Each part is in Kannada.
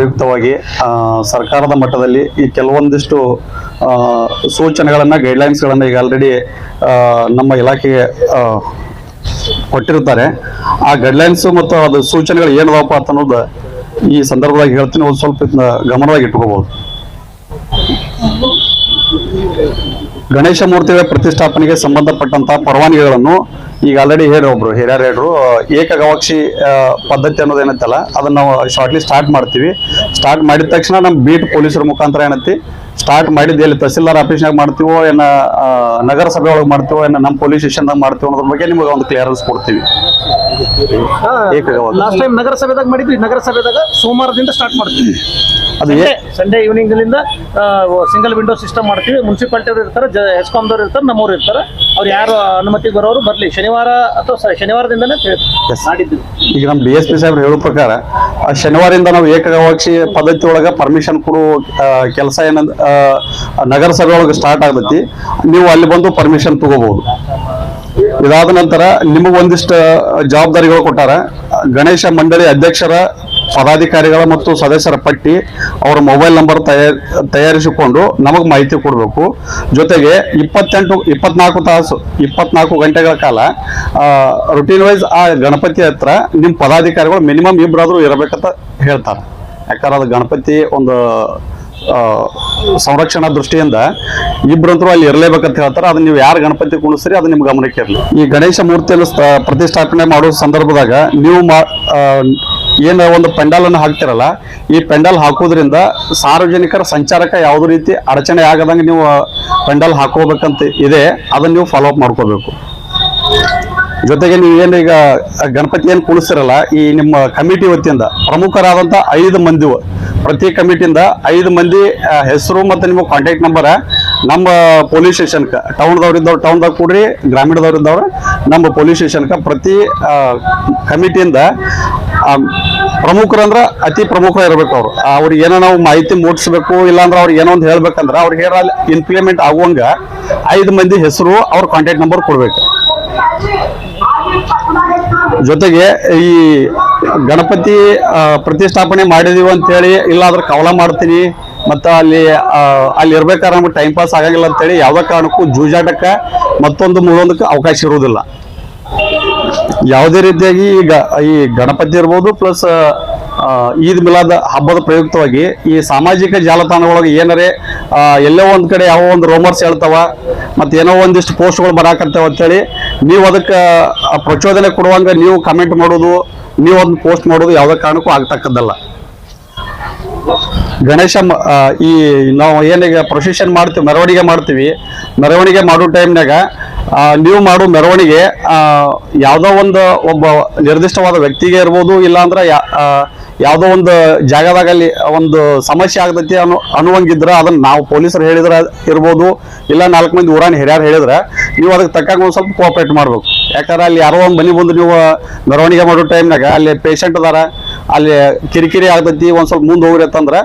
ಪ್ರಯುಕ್ತವಾಗಿ ಸರ್ಕಾರದ ಮಟ್ಟದಲ್ಲಿ ಈ ಕೆಲವೊಂದಿಷ್ಟು ಸೂಚನೆಗಳನ್ನು ಗೈಡ್ಲೈನ್ಸ್ಗಳನ್ನು ಈಗ ಆಲ್ರೆಡಿ ನಮ್ಮ ಇಲಾಖೆಗೆ ಕೊಟ್ಟಿರ್ತಾರೆ ಆ ಗೈಡ್ಲೈನ್ಸ್ ಮತ್ತು ಅದು ಸೂಚನೆಗಳು ಏನದಪ್ಪ ಅಂತ ಅನ್ನೋದು ಈ ಸಂದರ್ಭದಾಗ ಹೇಳ್ತೀನಿ. ಒಂದು ಸ್ವಲ್ಪ ಗಮನವಾಗಿ ಇಟ್ಕೋಬಹುದು. ಗಣೇಶ ಮೂರ್ತಿಗಳ ಪ್ರತಿಷ್ಠಾಪನೆಗೆ ಸಂಬಂಧಪಟ್ಟಂತಹ ಪರವಾನಗಿಗಳನ್ನು ಈಗ ಆಲ್ರೆಡಿ ಹೇಳಿ ಒಬ್ರು, ಹಿರಿಯರು ಹೇಳ್ರು. ಏಕಗವಾಕ್ಷಿ ಪದ್ಧತಿ ಅನ್ನೋದು ಏನತ್ತಲ್ಲ ಅದನ್ನ ನಾವು ಶಾರ್ಟ್ಲಿ ಸ್ಟಾರ್ಟ್ ಮಾಡ್ತೀವಿ. ಸ್ಟಾರ್ಟ್ ಮಾಡಿದ ತಕ್ಷಣ ನಮ್ಮ ಬೀಟ್ ಪೊಲೀಸರ ಮುಖಾಂತರ ಏನೈತಿ ಸ್ಟಾರ್ಟ್ ಮಾಡಿದ್ದು ಎಲ್ಲಿ ತಹಸೀಲ್ದಾರ್ ಆಫೀಸ್ನಾಗ ಮಾಡ್ತೀವೋ ಏನ ನಗರಸಭೆ ಒಳಗೆ ಮಾಡ್ತೀವೋ ಏನ ನಮ್ಮ ಪೊಲೀಸ್ ಸ್ಟೇಷನ್ದಾಗ ಮಾಡ್ತೀವೋ ಅನ್ನೋದ್ರ ಬಗ್ಗೆ ನಿಮಗೆ ಒಂದು ಕ್ಲಿಯರೆನ್ಸ್ ಕೊಡ್ತೀವಿ. ಲಾಸ್ಟ್ ಟೈಮ್ ನಗರಸಭೆದಾಗ ಮಾಡಿದ್ವಿ ನಗರಸಭೆದಾಗ ಸೋಮವಾರದಿಂದ ಸ್ಟಾರ್ಟ್ ಮಾಡ್ತೀವಿ. ಅದು ಏ ಸಂಡೇ ಈವ್ನಿಂಗ್ ಲಿಂದ ಸಿಂಗಲ್ ವಿಂಡೋ ಸಿಸ್ಟಮ್ ಮಾಡ್ತೀವಿ. ಮುನ್ಸಿಪಾಲ್ಟಿ ಅವ್ರು ಇರ್ತಾರೆ ಜ ಎಸ್ಕಾಮ್ದವ್ರು ಇರ್ತಾರೆ ನಮ್ಮವ್ರು ಇರ್ತಾರೆ. ಅವ್ರು ಯಾರು ಅನುಮತಿ ಬರೋರು ಬರಲಿ. ಶನಿವಾರ ಅಥವಾ ಶನಿವಾರದಿಂದ ಶನಿವಾರದಿಂದನೇ. ಮಾಡಿದ್ವಿ ಈಗ ನಮ್ಮ ಬಿ ಎಸ್ ಪಿ ಸಾಹೇಬ್ರು ಹೇಳೋ ಪ್ರಕಾರ ಆ ಶನಿವಾರದಿಂದ ನಾವು ಏಕಗವಾಕ್ಷಿ ಪದ್ಧತಿ ಒಳಗ ಪರ್ಮಿಷನ್ ಕೊಡುವ ಕೆಲಸ ಏನಂದ ಆ, ನಗರಸಭೆ ಒಳಗೆ ಸ್ಟಾರ್ಟ್ ಆಗ್ತೈತಿ. ನೀವು ಅಲ್ಲಿ ಬಂದು ಪರ್ಮಿಷನ್ ತಗೋಬಹುದು ಇದಾದ ನಂತರ ನಿಮಗೆ ಒಂದಿಷ್ಟು ಜವಾಬ್ದಾರಿಗಳು ಕೊಟ್ಟಾರ. ಗಣೇಶ ಮಂಡಳಿ ಅಧ್ಯಕ್ಷರ ಪದಾಧಿಕಾರಿಗಳ ಮತ್ತು ಸದಸ್ಯರ ಪಟ್ಟಿ, ಅವರ ಮೊಬೈಲ್ ನಂಬರ್ ತಯಾರ್, ತಯಾರಿಸಿಕೊಂಡು ನಮಗೆ ಮಾಹಿತಿ ಕೊಡಬೇಕು. ಜೊತೆಗೆ ಇಪ್ಪತ್ತೆಂಟು, ಇಪ್ಪತ್ನಾಲ್ಕು ತಾಸು, ಇಪ್ಪತ್ನಾಲ್ಕು ಗಂಟೆಗಳ ಕಾಲ ರುಟೀನ್ ವೈಸ್ ಆ ಗಣಪತಿ ಹತ್ರ ನಿಮ್ಮ ಪದಾಧಿಕಾರಿಗಳು ಮಿನಿಮಮ್ ಇಬ್ಬರಾದರೂ ಇರಬೇಕಂತ ಹೇಳ್ತಾರೆ. ಯಾಕಂದ್ರೆ ಅದು ಗಣಪತಿ ಒಂದು ಸಂರಕ್ಷಣಾ ದೃಷ್ಟಿಯಿಂದ ಇಬ್ಬರಂತರೂ ಅಲ್ಲಿ ಇರಲೇಬೇಕಂತ ಹೇಳ್ತಾರೆ. ಅದನ್ನ ನೀವು ಯಾರು ಗಣಪತಿ ಕುಣಿಸ್ರಿ ಅದು ನಿಮ್ಗೆ ಗಮನಕ್ಕೆ ಇರಲಿ. ಈ ಗಣೇಶ ಮೂರ್ತಿಯನ್ನು ಪ್ರತಿಷ್ಠಾಪನೆ ಮಾಡುವ ಸಂದರ್ಭದಾಗ ನೀವು ಮಾ ಏನು ಒಂದು ಪೆಂಡಾಲ್ ಅನ್ನು ಹಾಕ್ತಿರಲ್ಲ, ಈ ಪೆಂಡಾಲ್ ಹಾಕೋದ್ರಿಂದ ಸಾರ್ವಜನಿಕರ ಸಂಚಾರಕ್ಕೆ ಯಾವುದೇ ರೀತಿ ಅಡಚಣೆ ಆಗದಂಗೆ ನೀವು ಪೆಂಡಾಲ್ ಹಾಕೋಬೇಕಂತ ಇದೆ. ಅದನ್ನ ನೀವು ಫಾಲೋ ಅಪ್ ಮಾಡ್ಕೋಬೇಕು. ಜೊತೆಗೆ ನೀವು ಏನು ಈಗ ಗಣಪತಿ ಏನು ಕುಣಿಸ್ತಿರಲ್ಲ ಈ ನಿಮ್ಮ ಕಮಿಟಿ ವತಿಯಿಂದ ಪ್ರಮುಖರಾದಂಥ ಐದು ಮಂದಿ ಪ್ರತಿ ಕಮಿಟಿಯಿಂದ ಐದು ಮಂದಿ ಹೆಸರು ಮತ್ತು ನಿಮ್ಮ ಕಾಂಟ್ಯಾಕ್ಟ್ ನಂಬರ ನಮ್ಮ ಪೊಲೀಸ್ ಸ್ಟೇಷನ್ಗೆ ಟೌನ್ದವ್ರಿದ್ದವ್ರು ಟೌನ್ದಾಗ ಕೂಡ್ರಿ ಗ್ರಾಮೀಣದವ್ರಿದ್ದವ್ರು ನಮ್ಮ ಪೊಲೀಸ್ ಸ್ಟೇಷನ್ಗೆ ಪ್ರತಿ ಕಮಿಟಿಯಿಂದ ಪ್ರಮುಖರಂದ್ರೆ ಪ್ರಮುಖರಂದ್ರ ಅತಿ ಪ್ರಮುಖ ಇರಬೇಕು ಅವರು. ಅವ್ರಿಗೆ ಏನೋ ನಾವು ಮಾಹಿತಿ ಮೂಡಿಸ್ಬೇಕು, ಇಲ್ಲಾಂದ್ರೆ ಅವ್ರಿಗೆ ಏನೋ ಒಂದು ಹೇಳ್ಬೇಕಂದ್ರೆ ಅವ್ರಿಗೆ ಹೇಳ ಇಂಪ್ಲಿಮೆಂಟ್ ಆಗುವಂಗ ಐದು ಮಂದಿ ಹೆಸರು ಅವ್ರ ಕಾಂಟ್ಯಾಕ್ಟ್ ನಂಬರ್ ಕೊಡ್ಬೇಕು. ಜೊತೆಗೆ ಈ ಗಣಪತಿ ಪ್ರತಿಷ್ಠಾಪನೆ ಮಾಡಿದೀವಿ ಅಂತೇಳಿ, ಇಲ್ಲಾದ್ರೆ ಕವಲ ಮಾಡ್ತೀನಿ, ಮತ್ತು ಅಲ್ಲಿ ಅಲ್ಲಿ ಇರ್ಬೇಕಾದ್ರೆ ನಮ್ಗೆ ಟೈಮ್ ಪಾಸ್ ಆಗಂಗಿಲ್ಲ ಅಂತೇಳಿ ಯಾವುದೇ ಕಾರಣಕ್ಕೂ ಜೂಜಾಟಕ್ಕೆ ಮತ್ತೊಂದು ಮೂರೊಂದಕ್ಕೆ ಅವಕಾಶ ಇರುವುದಿಲ್ಲ. ಯಾವುದೇ ರೀತಿಯಾಗಿ ಈಗ ಈ ಗಣಪತಿ ಇರ್ಬೋದು ಪ್ಲಸ್ ಈದ್ ಮಿಲಾದ ಹಬ್ಬದ ಪ್ರಯುಕ್ತವಾಗಿ ಈ ಸಾಮಾಜಿಕ ಜಾಲತಾಣಗಳೊಳಗೆ ಏನರೇ ಎಲ್ಲೋ ಒಂದು ಕಡೆ ಯಾವ ಒಂದು ರೋಮರ್ಸ್ ಹೇಳ್ತಾವ, ಮತ್ತು ಏನೋ ಒಂದಿಷ್ಟು ಪೋಸ್ಟ್ಗಳು ಬರಾಕತ್ತಾವ ಅಂತೇಳಿ, ನೀವು ಅದಕ್ಕೆ ಪ್ರಚೋದನೆ ಕೊಡುವಂಗ ನೀವು ಕಮೆಂಟ್ ಮಾಡೋದು, ನೀವು ಅದನ್ನ ಪೋಸ್ಟ್ ಮಾಡೋದು ಯಾವುದೇ ಕಾರಣಕ್ಕೂ ಆಗ್ತಕ್ಕದ್ದಲ್ಲ. ಗಣೇಶ ಈ, ನಾವು ಏನೀಗ ಪ್ರೊಸೆಷನ್ ಮಾಡ್ತೀವಿ, ಮೆರವಣಿಗೆ ಮಾಡ್ತೀವಿ, ಮೆರವಣಿಗೆ ಮಾಡೋ ಟೈಮ್ನಾಗ ನೀವು ಮಾಡೋ ಮೆರವಣಿಗೆ ಯಾವುದೋ ಒಂದು ಒಬ್ಬ ನಿರ್ದಿಷ್ಟವಾದ ವ್ಯಕ್ತಿಗೆ ಇರ್ಬೋದು, ಇಲ್ಲಾಂದ್ರೆ ಯಾವುದೋ ಒಂದು ಜಾಗದಾಗ ಅಲ್ಲಿ ಒಂದು ಸಮಸ್ಯೆ ಆಗ್ತೈತಿ ಅನ್ನೋ, ಅನ್ನುವಂಗಿದ್ರೆ ಅದನ್ನ ನಾವು ಪೊಲೀಸರು ಹೇಳಿದ್ರೆ ಇರ್ಬೋದು, ಇಲ್ಲ ನಾಲ್ಕು ಮಂದಿ ಊರಾನ ಹಿರಿಯರು ಹೇಳಿದ್ರೆ ನೀವು ಅದಕ್ಕೆ ತಕ್ಕಂಗೆ ಒಂದು ಸ್ವಲ್ಪ ಕೋಆಪರೇಟ್ ಮಾಡಬೇಕು. ಯಾಕಂದ್ರೆ ಅಲ್ಲಿ ಯಾರೋ ಒಂದು ಮನೆ ಬಂದು ನೀವು ಮೆರವಣಿಗೆ ಮಾಡೋ ಟೈಮ್ನಾಗ ಅಲ್ಲಿ ಪೇಷಂಟ್ ಅದಾರ, ಅಲ್ಲಿ ಕಿರಿಕಿರಿ ಆಗ್ತೈತಿ, ಒಂದು ಸ್ವಲ್ಪ ಮುಂದೆ ಹೋಗ್ರಿ ಅಂತಂದ್ರೆ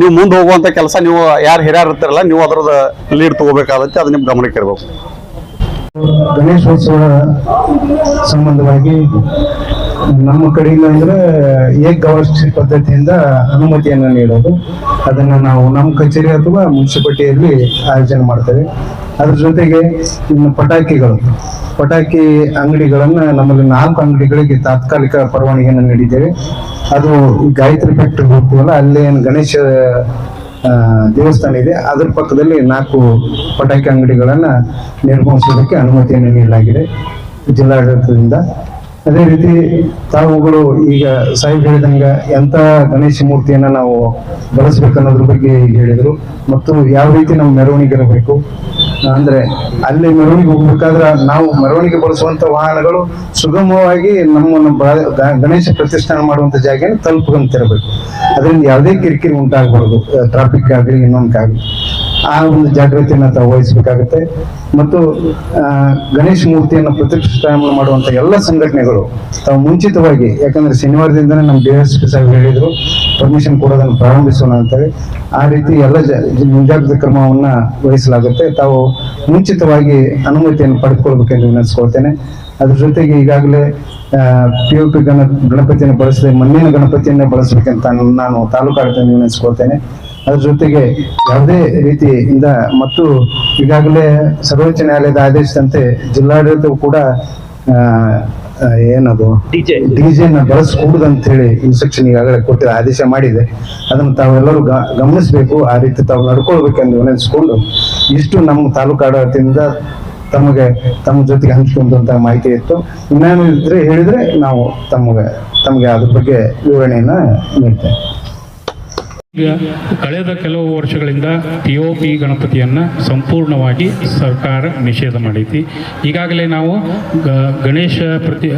ನೀವು ಮುಂದೆ ಹೋಗುವಂಥ ಕೆಲಸ ನೀವು ಯಾರು ಹಿರಿಯರು ಇರ್ತಾರಲ್ಲ, ನೀವು ಅದ್ರದ್ದು ಲೀಡ್ ತೊಗೋಬೇಕಾಗತ್ತೆ, ಅದು ನಿಮ್ಮ ಗಮನಕ್ಕೆ ಇರಬೇಕು. ಗಣೇಶೋತ್ಸವ ಸಂಬಂಧವಾಗಿ ನಮ್ಮ ಕಡೆಯಿಂದ ಅಂದ್ರೆ ಏಕಗವಾಕ್ಷಿ ಪದ್ಧತಿಯಿಂದ ಅನುಮತಿಯನ್ನು ನೀಡೋದು. ಅದನ್ನ ನಾವು ನಮ್ಮ ಕಚೇರಿ ಅಥವಾ ಮುನ್ಸಿಪಾಲಿಟಿಯಲ್ಲಿ ಆಯೋಜನೆ ಮಾಡ್ತೇವೆ. ಅದ್ರ ಜೊತೆಗೆ ಇನ್ನು ಪಟಾಕಿಗಳು. ಪಟಾಕಿ ಅಂಗಡಿಗಳನ್ನ ನಮ್ಮಲ್ಲಿ ನಾಲ್ಕು ಅಂಗಡಿಗಳಿಗೆ ತಾತ್ಕಾಲಿಕ ಪರವಾನಗಿಯನ್ನು ನೀಡಿದ್ದೇವೆ. ಅದು ಗಾಯತ್ರಿ ಫ್ಯಾಕ್ಟ್ರಿ ಹೋಗ್ತೀವಲ್ಲ ಅಲ್ಲಿ ಗಣೇಶ ದೇವಸ್ಥಾನ ಇದೆ. ಅದರ ಪಕ್ಕದಲ್ಲಿ ನಾಲ್ಕು ಪಟಾಕಿ ಅಂಗಡಿಗಳನ್ನು ನಿರ್ಮಿಸೋದಕ್ಕೆ ಅನುಮತಿಯನ್ನು ನೀಡಲಾಗಿದೆ. ಜಿಲ್ಲಾಡಳಿತದಿಂದ ಅದೇ ರೀತಿ ತಾವುಗಳು ಈಗ ಸಾಹೇಬ್ ಹೇಳಿದಂಗ ಎಂತ ಗಣೇಶ ಮೂರ್ತಿಯನ್ನ ನಾವು ಬಳಸ್ಬೇಕನ್ನೋದ್ರ ಬಗ್ಗೆ ಹೇಳಿದ್ರು. ಮತ್ತು ಯಾವ ರೀತಿ ನಮ್ಮ ಮೆರವಣಿಗೆ ಇರಬೇಕು? ಅಂದ್ರೆ ಅಲ್ಲಿ ಮೆರವಣಿಗೆ ಹೋಗ್ಬೇಕಾದ್ರೆ ನಾವು ಮೆರವಣಿಗೆ ಬಳಸುವಂತ ವಾಹನಗಳು ಸುಗಮವಾಗಿ ನಮ್ಮನ್ನು ಗಣೇಶ ಪ್ರತಿಷ್ಠಾನ ಮಾಡುವಂತ ಜಾಗ ತಲುಪಂತಿರಬೇಕು ಅದರಿಂದ ಯಾವುದೇ ಕಿರಿಕಿರಿ ಉಂಟಾಗಬಾರದು. ಟ್ರಾಫಿಕ್ ಆಗಲಿ ಇನ್ನೊಂದಾಗಲಿ ಆ ಒಂದು ಜಾಗೃತಿಯನ್ನು ತಾವು ವಹಿಸಬೇಕಾಗುತ್ತೆ. ಮತ್ತು ಗಣೇಶ ಮೂರ್ತಿಯನ್ನು ಪ್ರತಿಷ್ಠಾಪನೆ ಮಾಡುವಂಥ ಎಲ್ಲ ಸಂಘಟನೆಗಳು ತಾವು ಮುಂಚಿತವಾಗಿ, ಯಾಕಂದ್ರೆ ಶನಿವಾರದಿಂದನೇ ನಮ್ಮ ಡಿ ಎಸ್ ಪಿ ಸಾಹೇಬ್ ಹೇಳಿದ್ರು ಪರ್ಮಿಷನ್ ಕೊಡೋದನ್ನು ಪ್ರಾರಂಭಿಸೋಣ ಅಂತೇಳಿ. ಆ ರೀತಿ ಎಲ್ಲ ಮುಂಜಾಗ್ರತಾ ಕ್ರಮವನ್ನ ವಹಿಸಲಾಗುತ್ತೆ. ತಾವು ಮುಂಚಿತವಾಗಿ ಅನುಮತಿಯನ್ನು ಪಡೆದುಕೊಳ್ಬೇಕೆಂದು ವಿನಂತಿಸ್ಕೊಳ್ತೇನೆ. ಅದ್ರ ಜೊತೆಗೆ ಈಗಾಗಲೇ ಪಿ ಯು ಪಿ ಗಣ, ಗಣಪತಿಯನ್ನು ಬಳಸದೆ ಮಣ್ಣಿನ ಗಣಪತಿಯನ್ನೇ ಬಳಸಬೇಕಂತ ನಾನು ತಾಲೂಕು ಆಡಳಿತ ನಿರ್ಣಯಿಸ್ಕೊಳ್ತೇನೆ ಅದ್ರ ಜೊತೆಗೆ ಯಾವುದೇ ರೀತಿಯಿಂದ ಮತ್ತು ಈಗಾಗಲೇ ಸರ್ವೋಚ್ಚ ನ್ಯಾಯಾಲಯದ ಆದೇಶದಂತೆ ಜಿಲ್ಲಾಡಳಿತವು ಕೂಡ ಏನದು? ಡಿಜೆನ ಬಳಸಕೂಡದು ಅಂತ ಹೇಳಿ ಇನ್ಸ್ಟ್ರಕ್ಷನ್ ಈಗಾಗಲೇ ಕೊಟ್ಟಿರೋ ಆದೇಶ ಮಾಡಿದೆ. ಅದನ್ನು ತಾವೆಲ್ಲರೂ ಗ- ಗಮನಿಸಬೇಕು ಆ ರೀತಿ ತಾವು ನಡ್ಕೊಳ್ಬೇಕೆಂದು ವಿನಂತಿಸಿಕೊಂಡು ಇಷ್ಟು ನಮ್ಮ ತಾಲೂಕು ಆಡಳಿತದಿಂದ ತಮಗೆ ತಮ್ಮ ಜೊತೆಗೆ ಹಂಚ್ಕೊಂಡಂತ ಮಾಹಿತಿ ಇತ್ತು. ಇನ್ನೇನು ಇದ್ರೆ ಹೇಳಿದ್ರೆ ನಾವು ತಮಗೆ ತಮಗೆ ಅದ್ರ ಬಗ್ಗೆ ವಿವರಣೆಯನ್ನ ನೀಡ್ತೇವೆ. ಕಳೆದ ಕೆಲವು ವರ್ಷಗಳಿಂದ ಪಿ ಒ ಪಿ ಗಣಪತಿಯನ್ನು ಸಂಪೂರ್ಣವಾಗಿ ಸರ್ಕಾರ ನಿಷೇಧ ಮಾಡೈತಿ. ಈಗಾಗಲೇ ನಾವು ಗಣೇಶ ಪ್ರತಿ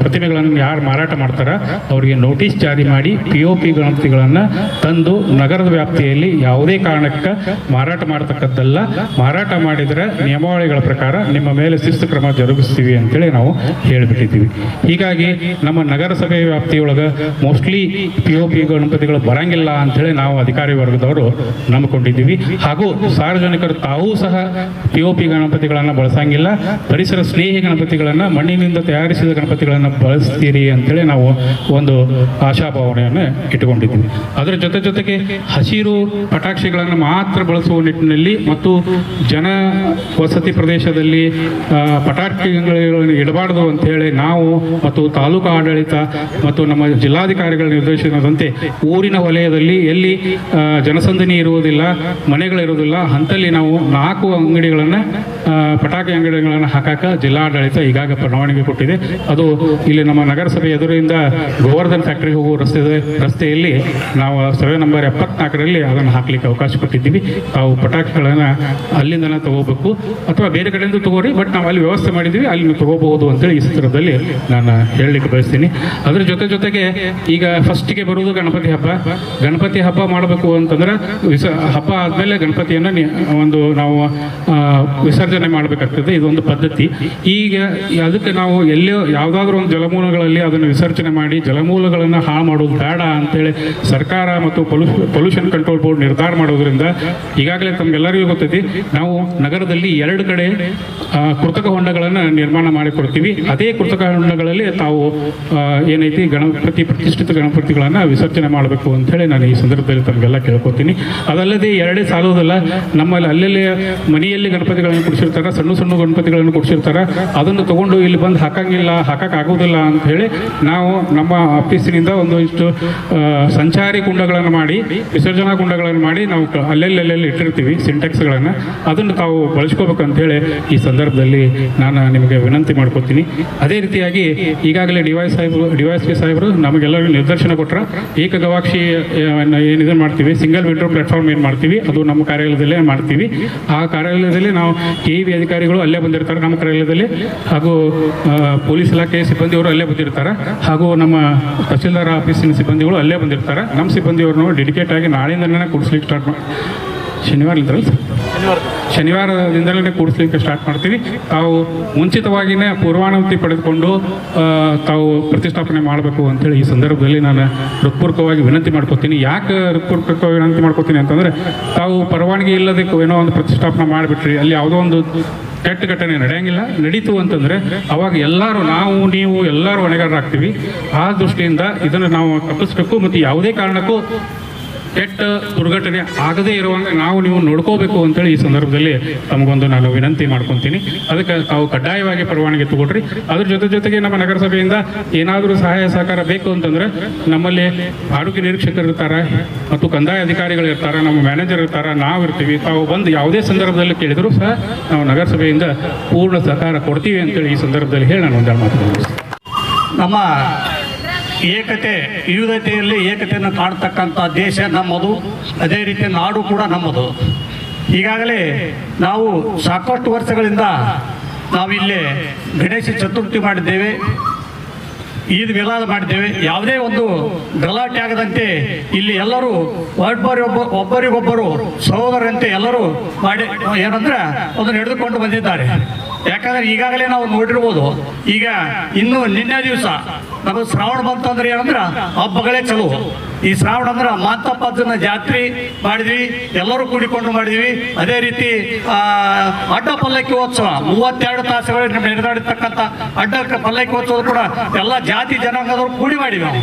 ಪ್ರತಿಮೆಗಳನ್ನು ಯಾರು ಮಾರಾಟ ಮಾಡ್ತಾರ, ಅವರಿಗೆ ನೋಟಿಸ್ ಜಾರಿ ಮಾಡಿ ಪಿ ಒ ಪಿ ಗಣಪತಿಗಳನ್ನು ತಂದು ನಗರದ ವ್ಯಾಪ್ತಿಯಲ್ಲಿ ಯಾವುದೇ ಕಾರಣಕ್ಕೆ ಮಾರಾಟ ಮಾಡತಕ್ಕದ್ದಲ್ಲ, ಮಾರಾಟ ಮಾಡಿದರೆ ನಿಯಮಾವಳಿಗಳ ಪ್ರಕಾರ ನಿಮ್ಮ ಮೇಲೆ ಶಿಸ್ತು ಕ್ರಮ ಜರುಗಿಸ್ತೀವಿ ಅಂತೇಳಿ ನಾವು ಹೇಳಿಬಿಟ್ಟಿದ್ದೀವಿ. ಹೀಗಾಗಿ ನಮ್ಮ ನಗರಸಭೆ ವ್ಯಾಪ್ತಿಯೊಳಗೆ ಮೋಸ್ಟ್ಲಿ ಪಿ ಪಿ ಗಣಪತಿಗಳು ಬರಂಗಿಲ್ಲ ಅಂತೇಳಿ ನಾವು ಅಧಿಕಾರಿ ವರ್ಗದವರು ನಂಬಿಕೊಂಡಿದ್ದೀವಿ. ಹಾಗೂ ಸಾರ್ವಜನಿಕರು ತಾವೂ ಸಹ ಪಿ ಒ ಪಿ ಗಣಪತಿಗಳನ್ನು ಬಳಸಂಗಿಲ್ಲ. ಪರಿಸರ ಸ್ನೇಹಿ ಗಣಪತಿಗಳನ್ನು, ಮಣ್ಣಿನಿಂದ ತಯಾರಿಸಿದ ಗಣಪತಿಗಳನ್ನು ಬಳಸ್ತೀರಿ ಅಂತೇಳಿ ನಾವು ಒಂದು ಆಶಾಭಾವನೆಯನ್ನು ಇಟ್ಟುಕೊಂಡಿದ್ದೀವಿ. ಅದರ ಜೊತೆ ಜೊತೆಗೆ ಹಸಿರು ಪಟಾಕ್ಷಿಗಳನ್ನು ಮಾತ್ರ ಬಳಸುವ ನಿಟ್ಟಿನಲ್ಲಿ ಮತ್ತು ಜನ ವಸತಿ ಪ್ರದೇಶದಲ್ಲಿ ಪಟಾಕಿಗಳನ್ನು ಇಡಬಾರದು ಅಂತ ಹೇಳಿ ನಾವು ಮತ್ತು ತಾಲೂಕು ಆಡಳಿತ ಮತ್ತು ನಮ್ಮ ಜಿಲ್ಲಾಧಿಕಾರಿಗಳ ನಿರ್ದೇಶನದಂತೆ ಊರಿನ ವಲಯದಲ್ಲಿ ಎಲ್ಲಿ ಆ, ಜನಸಂದಣಿ ಇರುವುದಿಲ್ಲ ಮನೆಗಳಿರುವುದಿಲ್ಲ ಅಂತಲ್ಲಿ ನಾವು ನಾಲ್ಕು ಅಂಗಡಿಗಳನ್ನು ಪಟಾಕಿ ಅಂಗಡಿಗಳನ್ನು ಹಾಕಾಕ ಜಿಲ್ಲಾಡಳಿತ ಈಗಾಗ ಪರವಾನಗಿ ಕೊಟ್ಟಿದೆ. ಅದು ಇಲ್ಲಿ ನಮ್ಮ ನಗರಸಭೆ ಎದುರಿಂದ ಗೋವರ್ಧನ್ ಫ್ಯಾಕ್ಟರಿ ಹೋಗುವ ರಸ್ತೆ ರಸ್ತೆಯಲ್ಲಿ ನಾವು ಸರ್ವೆ ನಂಬರ್ ಎಪ್ಪತ್ನಾಲ್ಕರಲ್ಲಿ ಅದನ್ನು ಹಾಕಲಿಕ್ಕೆ ಅವಕಾಶ ಕೊಟ್ಟಿದ್ದೀವಿ. ತಾವು ಪಟಾಕಿಗಳನ್ನು ಅಲ್ಲಿಂದನೇ ತಗೋಬೇಕು. ಅಥವಾ ಬೇರೆ ಕಡೆಯಿಂದ ತಗೋರಿ ಬಟ್ ನಾವು ಅಲ್ಲಿ ವ್ಯವಸ್ಥೆ ಮಾಡಿದ್ದೀವಿ ಅಲ್ಲಿ ತಗೋಬಹುದು ತಗೋಬಹುದು ಅಂತೇಳಿ ಈ ಚಿತ್ರದಲ್ಲಿ ನಾನು ಹೇಳಲಿಕ್ಕೆ ಬಯಸ್ತೀನಿ. ಅದರ ಜೊತೆ ಜೊತೆಗೆ ಈಗ ಫಸ್ಟಿಗೆ ಬರುವುದು ಗಣಪತಿ ಹಬ್ಬ. ಗಣಪತಿ ಹಬ್ಬ ಮಾಡಬೇಕು ಅಂತಂದ್ರೆ ವಿಸ, ಹಬ್ಬ ಆದಮೇಲೆ ಗಣಪತಿಯನ್ನು ಒಂದು ನಾವು ವಿಸರ್ಜನೆ ಮಾಡಬೇಕಾಗ್ತದೆ. ಇದೊಂದು ಪದ್ಧತಿ. ಈಗ ಅದಕ್ಕೆ ನಾವು ಎಲ್ಲೋ ಯಾವುದಾದ್ರೂ ಒಂದು ಜಲಮೂಲಗಳಲ್ಲಿ ಅದನ್ನು ವಿಸರ್ಜನೆ ಮಾಡಿ ಜಲಮೂಲಗಳನ್ನು ಹಾಳು ಮಾಡೋದು ಬೇಡ ಅಂತೇಳಿ ಸರ್ಕಾರ ಮತ್ತು ಪೊಲ್ಯೂ, ಪೊಲ್ಯೂಷನ್ ಕಂಟ್ರೋಲ್ ಬೋರ್ಡ್ ನಿರ್ಧಾರ ಮಾಡೋದ್ರಿಂದ ಈಗಾಗಲೇ ತಮಗೆಲ್ಲರಿಗೂ ಗೊತ್ತೈತಿ, ನಾವು ನಗರದಲ್ಲಿ ಎರಡು ಕಡೆ ಕೃತಕ ಹೊಂಡಗಳನ್ನು ನಿರ್ಮಾಣ ಮಾಡಿಕೊಡ್ತೀವಿ. ಅದೇ ಕೃತಕ ಹೊಂಡಗಳಲ್ಲಿ ತಾವು ಏನೈತಿ ಗಣಪತಿ ಪ್ರತಿಷ್ಠಿತ ಗಣಪತಿಗಳನ್ನು ವಿಸರ್ಜನೆ ಮಾಡಬೇಕು ಅಂತ ಹೇಳಿ ನಾನು ಈ ಸಂದರ್ಭದಲ್ಲಿ ತಮಗೆಲ್ಲ ಕೇಳ್ಕೊತೀನಿ. ಅದಲ್ಲದೆ ಎರಡೇ ಸಾಲೋದಲ್ಲ, ನಮ್ಮಲ್ಲಿ ಅಲ್ಲಲ್ಲಿ ಮನೆಯಲ್ಲಿ ಗಣಪತಿಗಳನ್ನು ಕೊಡಿಸಿರ್ತಾರೆ, ಸಣ್ಣ ಸಣ್ಣ ಗಣಪತಿಗಳನ್ನು ಕೊಡಿಸಿರ್ತಾರೆ, ಅದನ್ನು ತಗೊಂಡು ಇಲ್ಲಿ ಬಂದು ಹಾಕಂಗಿಲ್ಲ, ಹಾಕೋಕ್ಕಾಗೋದಿಲ್ಲ ಅಂತ ಹೇಳಿ ನಾವು ನಮ್ಮ ಆಫೀಸಿನಿಂದ ಒಂದಿಷ್ಟು ಸಂಚಾರಿ ಕುಂಡಗಳನ್ನು ಮಾಡಿ, ವಿಸರ್ಜನಾ ಕುಂಡಗಳನ್ನು ಮಾಡಿ ನಾವು ಕ- ಅಲ್ಲೆಲ್ಲಿ ಅಲ್ಲೆಲ್ಲಿ ಇಟ್ಟಿರ್ತೀವಿ ಸಿಂಟೆಕ್ಸ್ಗಳನ್ನು. ಅದನ್ನು ತಾವು ಬಳಸ್ಕೋಬೇಕಂತ ಹೇಳಿ ಈ ಸಂದರ್ಭದಲ್ಲಿ ನಾನು ನಿಮಗೆ ವಿನಂತಿ ಮಾಡ್ಕೋತೀನಿ. ಅದೇ ರೀತಿಯಾಗಿ ಈಗಾಗಲೇ ಡಿವೈಸ್ ಸಾಹೇಬರು ಡಿವೈಸ್ ಪಿ ಸಾಹೇಬರು ನಮಗೆಲ್ಲರಿಗೂ ನಿರ್ದೇಶನ ಕೊಟ್ಟರೆ ಏಕ ಗವಾಕ್ಷಿ ಏನು ಇದನ್ನು ಮಾಡ್ತೀವಿ. ಸಿಂಗಲ್ ವಿಂಡೋ ಪ್ಲಾಟ್ಫಾರ್ಮ್ ಏನು ಮಾಡ್ತೀವಿ? ಅದು ನಮ್ಮ ಕಾರ್ಯಾಲಯದಲ್ಲೇ ಮಾಡ್ತೀವಿ. ಆ ಕಾರ್ಯಾಲಯದಲ್ಲಿ ನಾವು ಕೆ ಇ ಬಿ ಅಧಿಕಾರಿಗಳು ಅಲ್ಲೇ ಬಂದಿರ್ತಾರೆ ನಮ್ಮ ಕಾರ್ಯಾಲಯದಲ್ಲಿ. ಹಾಗೂ ಪೊಲೀಸ್ ಇಲಾಖೆಯ ಸಿಬ್ಬಂದಿಯವರು ಅಲ್ಲೇ ಬಂದಿರ್ತಾರೆ. ಹಾಗೂ ನಮ್ಮ ತಹಸೀಲ್ದಾರ್ ಆಫೀಸಿನ ಸಿಬ್ಬಂದಿಗಳು ಅಲ್ಲೇ ಬಂದಿರ್ತಾರೆ. ನಮ್ಮ ಸಿಬ್ಬಂದಿಯವ್ರನ್ನೂ ಡೆಡಿಕೇಟ್ ಆಗಿ ನಾಳೆಯಿಂದನೇ ಕೊಡಿಸ್ಲಿಕ್ಕೆ ಸ್ಟಾರ್ಟ್ ಮಾಡಿ ಶನಿವಾರಲಿಂದಲ್ಲ ಸರ್ ಶನಿವಾರ ಶನಿವಾರದಿಂದಲೇ ಕೂಡಿಸ್ಲಿಕ್ಕೆ ಸ್ಟಾರ್ಟ್ ಮಾಡ್ತೀವಿ. ತಾವು ಮುಂಚಿತವಾಗಿಯೇ ಪೂರ್ವಾನುಮತಿ ಪಡೆದುಕೊಂಡು ತಾವು ಪ್ರತಿಷ್ಠಾಪನೆ ಮಾಡಬೇಕು ಅಂತೇಳಿ ಈ ಸಂದರ್ಭದಲ್ಲಿ ನಾನು ಹೃತ್ಪೂರ್ವಕವಾಗಿ ವಿನಂತಿ ಮಾಡ್ಕೋತೀನಿ. ಯಾಕೆ ಹೃತ್ಪೂರ್ವಕವಾಗಿ ವಿನಂತಿ ಮಾಡ್ಕೋತೀನಿ ಅಂತಂದರೆ, ತಾವು ಪರವಾನಗಿ ಇಲ್ಲದೆ ಏನೋ ಒಂದು ಪ್ರತಿಷ್ಠಾಪನೆ ಮಾಡಿಬಿಟ್ರಿ. ಅಲ್ಲಿ ಯಾವುದೋ ಒಂದು ಕೆಟ್ಟ ಘಟನೆ ನಡೆಯಂಗಿಲ್ಲ. ನಡೀತು ಅಂತಂದರೆ, ಅವಾಗ ಎಲ್ಲರೂ ನಾವು, ನೀವು ಎಲ್ಲರೂ ಹೊಣೆಗಾರರಾಗ್ತೀವಿ. ಆ ದೃಷ್ಟಿಯಿಂದ ಇದನ್ನು ನಾವು ತಪ್ಪಿಸ್ಬೇಕು. ಮತ್ತು ಯಾವುದೇ ಕಾರಣಕ್ಕೂ ಕೆಟ್ಟ ದುರ್ಘಟನೆ ಆಗದೇ ಇರುವಂಗೆ ನಾವು ನೀವು ನೋಡ್ಕೋಬೇಕು ಅಂತೇಳಿ ಈ ಸಂದರ್ಭದಲ್ಲಿ ತಮಗೊಂದು ನಾನು ವಿನಂತಿ ಮಾಡ್ಕೊತೀನಿ. ಅದಕ್ಕೆ ತಾವು ಕಡ್ಡಾಯವಾಗಿ ಪರವಾನಗಿ ತಗೊಳ್ರಿ. ಅದ್ರ ಜೊತೆ ಜೊತೆಗೆ ನಮ್ಮ ನಗರಸಭೆಯಿಂದ ಏನಾದರೂ ಸಹಾಯ ಸಹಕಾರ ಬೇಕು ಅಂತಂದ್ರೆ ನಮ್ಮಲ್ಲಿ ಆರೋಗ್ಯ ನಿರೀಕ್ಷಕರು ಇರ್ತಾರೆ ಮತ್ತು ಕಂದಾಯ ಅಧಿಕಾರಿಗಳು ಇರ್ತಾರೆ, ನಮ್ಮ ಮ್ಯಾನೇಜರ್ ಇರ್ತಾರೆ, ನಾವು ಇರ್ತೀವಿ. ತಾವು ಬಂದು ಯಾವುದೇ ಸಂದರ್ಭದಲ್ಲಿ ಕೇಳಿದರೂ ಸಹ ನಾವು ನಗರಸಭೆಯಿಂದ ಪೂರ್ಣ ಸಹಕಾರ ಕೊಡ್ತೀವಿ ಅಂತೇಳಿ ಈ ಸಂದರ್ಭದಲ್ಲಿ ಹೇಳಿ ನಾನು ಒಂದೆರಡು ಮಾತು ನಮ್ಮ ಏಕತೆ ವಿವಿಧತೆಯಲ್ಲಿ ಏಕತೆಯನ್ನು ಕಾಣ್ತಕ್ಕಂಥ ದೇಶ ನಮ್ಮದು. ಅದೇ ರೀತಿ ನಾಡು ಕೂಡ ನಮ್ಮದು. ಈಗಾಗಲೇ ನಾವು ಸಾಕಷ್ಟು ವರ್ಷಗಳಿಂದ ನಾವಿಲ್ಲಿ ಗಣೇಶ ಚತುರ್ಥಿ ಮಾಡಿದ್ದೇವೆ, ಈದ್ ವಿಲಾದ ಮಾಡಿದ್ದೇವೆ. ಯಾವುದೇ ಒಂದು ಗಲಾಟೆ ಆಗದಂತೆ ಇಲ್ಲಿ ಎಲ್ಲರೂ ಒಬ್ಬರಿಗೊಬ್ಬ ಒಬ್ಬರಿಗೊಬ್ಬರು ಸಹೋದರಂತೆ ಎಲ್ಲರೂ ಮಾಡಿ, ಏನಂದ್ರೆ ಅದನ್ನು ಹಿಡಿದುಕೊಂಡು ಬಂದಿದ್ದಾರೆ. ಯಾಕಂದ್ರೆ ಈಗಾಗಲೇ ನಾವು ನೋಡಿರ್ಬೋದು, ಈಗ ಇನ್ನು ನಿನ್ನೆ ದಿವಸ ನಮಗೆ ಶ್ರಾವಣ ಬಂತಂದ್ರೆ ಏನಂದ್ರೆ ಹಬ್ಬಗಳೇ ಚಲೋ. ಈ ಶ್ರಾವಣ ಅಂದ್ರೆ ಮಾತಪ್ಪಜ್ಜನ ಜಾತ್ರೆ ಮಾಡಿದ್ವಿ, ಎಲ್ಲರೂ ಕೂಡಿಕೊಂಡು ಮಾಡಿದ್ವಿ. ಅದೇ ರೀತಿ ಅಡ್ಡ ಪಲ್ಲಕ್ಕಿ ಉತ್ಸವ ಮೂವತ್ತೆರಡು ತಾಸುಗಳು ನಡೆದಾಡಿರ್ತಕ್ಕಂಥ ಅಡ್ಡ ಪಲ್ಲಕ್ಕಿ ಉತ್ಸವ ಕೂಡ ಎಲ್ಲ ಜಾತಿ ಜನಾಂಗದವರು ಕೂಡಿ ಮಾಡಿದ್ವಿ ನಾವು.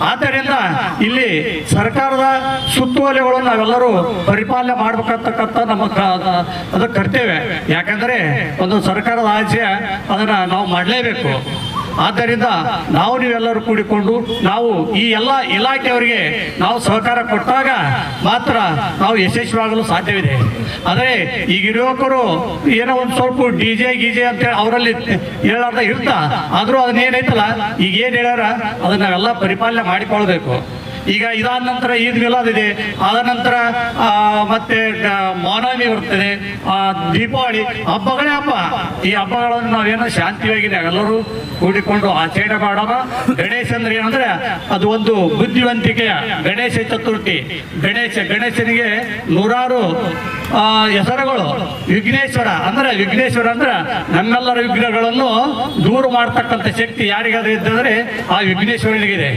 ಆದ್ದರಿಂದ ಇಲ್ಲಿ ಸರ್ಕಾರದ ಸುತ್ತೋಲೆಗಳನ್ನು ನಾವೆಲ್ಲರೂ ಪರಿಪಾಲನೆ ಮಾಡ್ಬೇಕಂತಕ್ಕಂಥ ನಮ್ಮ ಅದು ಕರ್ತವ್ಯ ಯಾಕಂದ್ರೆ ಒಂದು ಸರ್ಕಾರದ ಆಚೆ ಅದನ್ನ ನಾವು ಮಾಡಲೇಬೇಕು. ಆದ್ದರಿಂದ ನಾವು ನೀವೆಲ್ಲರೂ ಕೂಡಿಕೊಂಡು ನಾವು ಈ ಎಲ್ಲ ಇಲಾಖೆಯವರಿಗೆ ನಾವು ಸಹಕಾರ ಕೊಟ್ಟಾಗ ಮಾತ್ರ ನಾವು ಯಶಸ್ವಿಯಾಗಲು ಸಾಧ್ಯವಿದೆ. ಆದರೆ ಈಗ ಯುವಕರು ಏನೋ ಒಂದು ಸ್ವಲ್ಪ ಡಿ ಜೆ ಗೀಜೆ ಅಂತ ಅವರಲ್ಲಿ ಹೇಳಾರ್ದ ಇರ್ತಾ, ಆದರೂ ಅದನ್ನೇನೈತಲ್ಲ ಈಗ ಏನು ಹೇಳ್ಯಾರ, ಅದನ್ನ ನಾವೆಲ್ಲ ಪರಿಪಾಲನೆ ಮಾಡಿಕೊಳ್ಬೇಕು ಈಗ ಇದಾದ ನಂತರ ಈದ್ ಮಿಲಾದ್ ಇದೆ. ಆದ ನಂತರ ಮತ್ತೆ ಮಾನವಿ ಬರ್ತದೆ. ದೀಪಾವಳಿ. ಹಬ್ಬಗಳೇ ಹಬ್ಬ. ಈ ಹಬ್ಬಗಳನ್ನು ನಾವೇನೋ ಶಾಂತಿಯಾಗಿ ಎಲ್ಲರೂ ಕೂಡಿಕೊಂಡು ಆಚರಣೆ ಮಾಡೋಣ. ಗಣೇಶ ಅಂದ್ರೆ ಏನಂದ್ರೆ, ಅದು ಒಂದು ಬುದ್ಧಿವಂತಿಕೆಯ ಗಣೇಶ ಚತುರ್ಥಿ. ಗಣೇಶ, ಗಣೇಶನಿಗೆ ನೂರಾರು ಹೆಸರುಗಳು ವಿಘ್ನೇಶ್ವರ. ಅಂದ್ರೆ ವಿಘ್ನೇಶ್ವರ ಅಂದ್ರೆ ನಮ್ಮೆಲ್ಲರ ವಿಘ್ನಗಳನ್ನು ದೂರು ಮಾಡ್ತಕ್ಕಂಥ ಶಕ್ತಿ ಯಾರಿಗಾದ್ರೂ ಇದ್ದಂದ್ರೆ ಆ ವಿಘ್ನೇಶ್ವರನಿಗಿದೆ.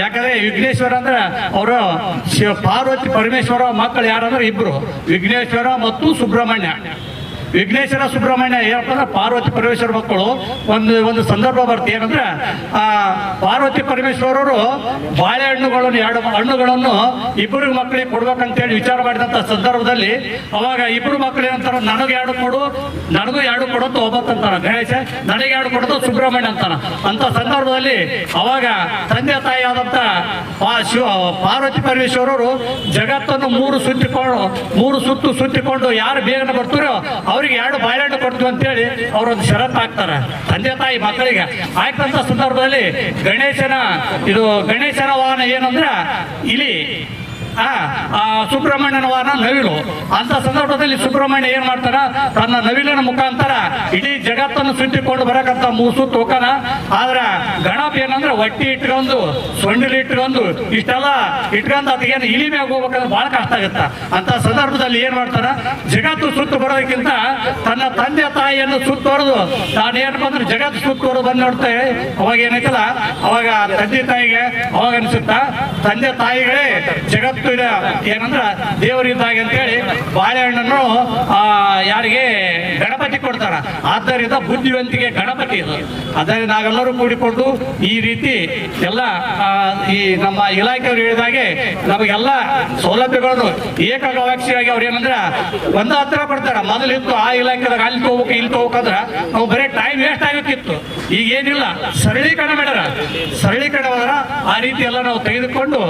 ಯಾಕಂದ್ರೆ ವಿಘ್ನೇಶ್ವರ ಅಂದ್ರೆ ಅವರು ಶಿವ ಪಾರ್ವತಿ ಪರಮೇಶ್ವರ ಮಕ್ಕಳು ಯಾರಂದ್ರೆ ಇಬ್ರು. ವಿಘ್ನೇಶ್ವರ ಮತ್ತು ಸುಬ್ರಹ್ಮಣ್ಯ. ವಿಘ್ನೇಶ್ವರ ಸುಬ್ರಹ್ಮಣ್ಯ ಏನಪ್ಪ ಪಾರ್ವತಿ ಪರಮೇಶ್ವರ ಮಕ್ಕಳು. ಒಂದು ಒಂದು ಸಂದರ್ಭ ಬರುತ್ತೆ ಏನಂದ್ರೆ, ಆ, ಪಾರ್ವತಿ ಪರಮೇಶ್ವರರು ಬಾಳೆಹಣ್ಣುಗಳನ್ನು ಎರಡು ಹಣ್ಣುಗಳನ್ನು ಇಬ್ಬರು ಮಕ್ಕಳಿಗೆ ಕೊಡ್ಬೇಕಂತೇಳಿ ವಿಚಾರ ಮಾಡಿದಂಥ ಸಂದರ್ಭದಲ್ಲಿ ಅವಾಗ ಇಬ್ಬರು ಮಕ್ಕಳು ಏನಂತಾರ, ನನಗೆ ಎರಡು ಕೊಡು, ನನಗೂ ಎರಡು ಕೊಡೋದು ಒಬ್ಬತ್ತಂತಾರ ಗಣೇಶ, ನನಗೆ ಎರಡು ಕೊಡೋದು ಸುಬ್ರಹ್ಮಣ್ಯ ಅಂತಾನ ಅಂತ ಸಂದರ್ಭದಲ್ಲಿ ಅವಾಗ ತಂದೆ ತಾಯಿ ಆದಂತ ಶಿವ ಪಾರ್ವತಿ ಪರಮೇಶ್ವರರು ಜಗತ್ತನ್ನು ಮೂರು ಸುತ್ತಿಕೊಂಡು, ಮೂರು ಸುತ್ತು ಸುತ್ತಿಕೊಂಡು ಯಾರು ಬೇಗನೆ ಬರ್ತಾರೋ ಅವ್ರಿಗೆ ಎರಡು ಬಾಳೆಹಣ್ಣು ಕೊಡ್ತೀವಿ ಅಂತೇಳಿ ಅವರೊಂದು ಷರತ್ತು ಹಾಕ್ತಾರೆ. ತಂದೆ ತಾಯಿ ಮಕ್ಕಳಿಗೆ. ಆಯ್ತಂತ ಸಂದರ್ಭದಲ್ಲಿ ಗಣೇಶನ, ಇದು ಗಣೇಶನ ವಾಹನ ಏನಂದ್ರೆ ಇಲಿ. ಆ ಆ ಸುಬ್ರಹ್ಮಣ್ಯನ ವಾಹನ ನವಿಲು. ಅಂತ ಸಂದರ್ಭದಲ್ಲಿ ಸುಬ್ರಹ್ಮಣ್ಯ ಏನ್ ಮಾಡ್ತಾರ ತನ್ನ ನವಿಲಿನ ಮುಖಾಂತರ ಇಡೀ ಜಗತ್ತನ್ನು ಸುತ್ತಿಕೊಂಡು ಬರಕಂತ ಮೂಸು ತೋಕನ. ಆದ್ರ ಗಣಪ ಏನಂದ್ರೆ ಒಟ್ಟಿ ಇಟ್ಕೊಂಡು ಸೊಂಡಿಲಿ ಇಟ್ಕೊಂಡು, ಇಷ್ಟೆಲ್ಲ ಇಟ್ಕೊಂಡು ಅದಕ್ಕೇನು ಇಲಿ ಮ್ಯಾಗ ಹೋಗ್ಬೇಕಂದ್ರೆ ಬಹಳ ಕಷ್ಟ ಆಗುತ್ತೆ. ಅಂತ ಸಂದರ್ಭದಲ್ಲಿ ಏನ್ ಮಾಡ್ತಾರ ಜಗತ್ತು ಸುತ್ತು ಬರೋದಕ್ಕಿಂತ ತನ್ನ ತಂದೆ ತಾಯಿಯನ್ನು ಸುತ್ತುವರೆದು ನಾನು ಅಂದ್ರೆ ಜಗತ್ತು ಸುತ್ತೋರು ಬಂದ್ ನೋಡ್ತೇವೆ ಅವಾಗ ಏನೈತಲ್ಲ ಅವಾಗ ತಂದೆ ತಾಯಿಗೆ ಅವಾಗ ಅನ್ಸುತ್ತ, ತಂದೆ ತಾಯಿಗಳೇ, ಜಗತ್ತು ಇದೆ ಏನಂದ್ರ ದೇವರಿದ್ದಾಗ ಅಂತೇಳಿ ಬಾಳೆಹಣ್ಣನ್ನು ಆ, ಯಾರಿಗೆ ಗಣಪತಿ ಕೊಡ್ತಾರ. ಆದ್ದರಿಂದ ಬುದ್ಧಿವಂತಿಕೆ ಗಣಪತಿ ಇದು. ಅದರಿಂದ ನಾವೆಲ್ಲರೂ ಕೂಡಿಕೊಂಡು ಈ ರೀತಿ ಎಲ್ಲ ಈ ನಮ್ಮ ಇಲಾಖೆಯವರು ಹೇಳಿದಾಗೆ ನಮಗೆಲ್ಲ ಸೌಲಭ್ಯಗಳನ್ನು ಏಕಗವಾಕ್ಷಿಯಾಗಿ ಅವ್ರು ಏನಂದ್ರೆ ಒಂದು ಹತ್ರ ಕೊಡ್ತಾರ. ಮೊದಲಿತ್ತು ಆ ಇಲಾಖೆದಾಗ ಅಲ್ಲಿ ತಗೋಬೇಕು, ಇಲ್ಲಿ ತಗೋಬೇಕಂದ್ರ ನಾವು ಬರೀ ಟೈಮ್ ವೇಸ್ಟ್ ಆಗಕ್ಕಿತ್ತು. ಈಗ ಏನಿಲ್ಲ, ಸರಳೀಕರಣ ಮಾಡ್ಯಾರ. ಸರಳೀಕರಣ ಆ ರೀತಿ ಎಲ್ಲ ನಾವು ತೆಗೆದುಕೊಂಡು,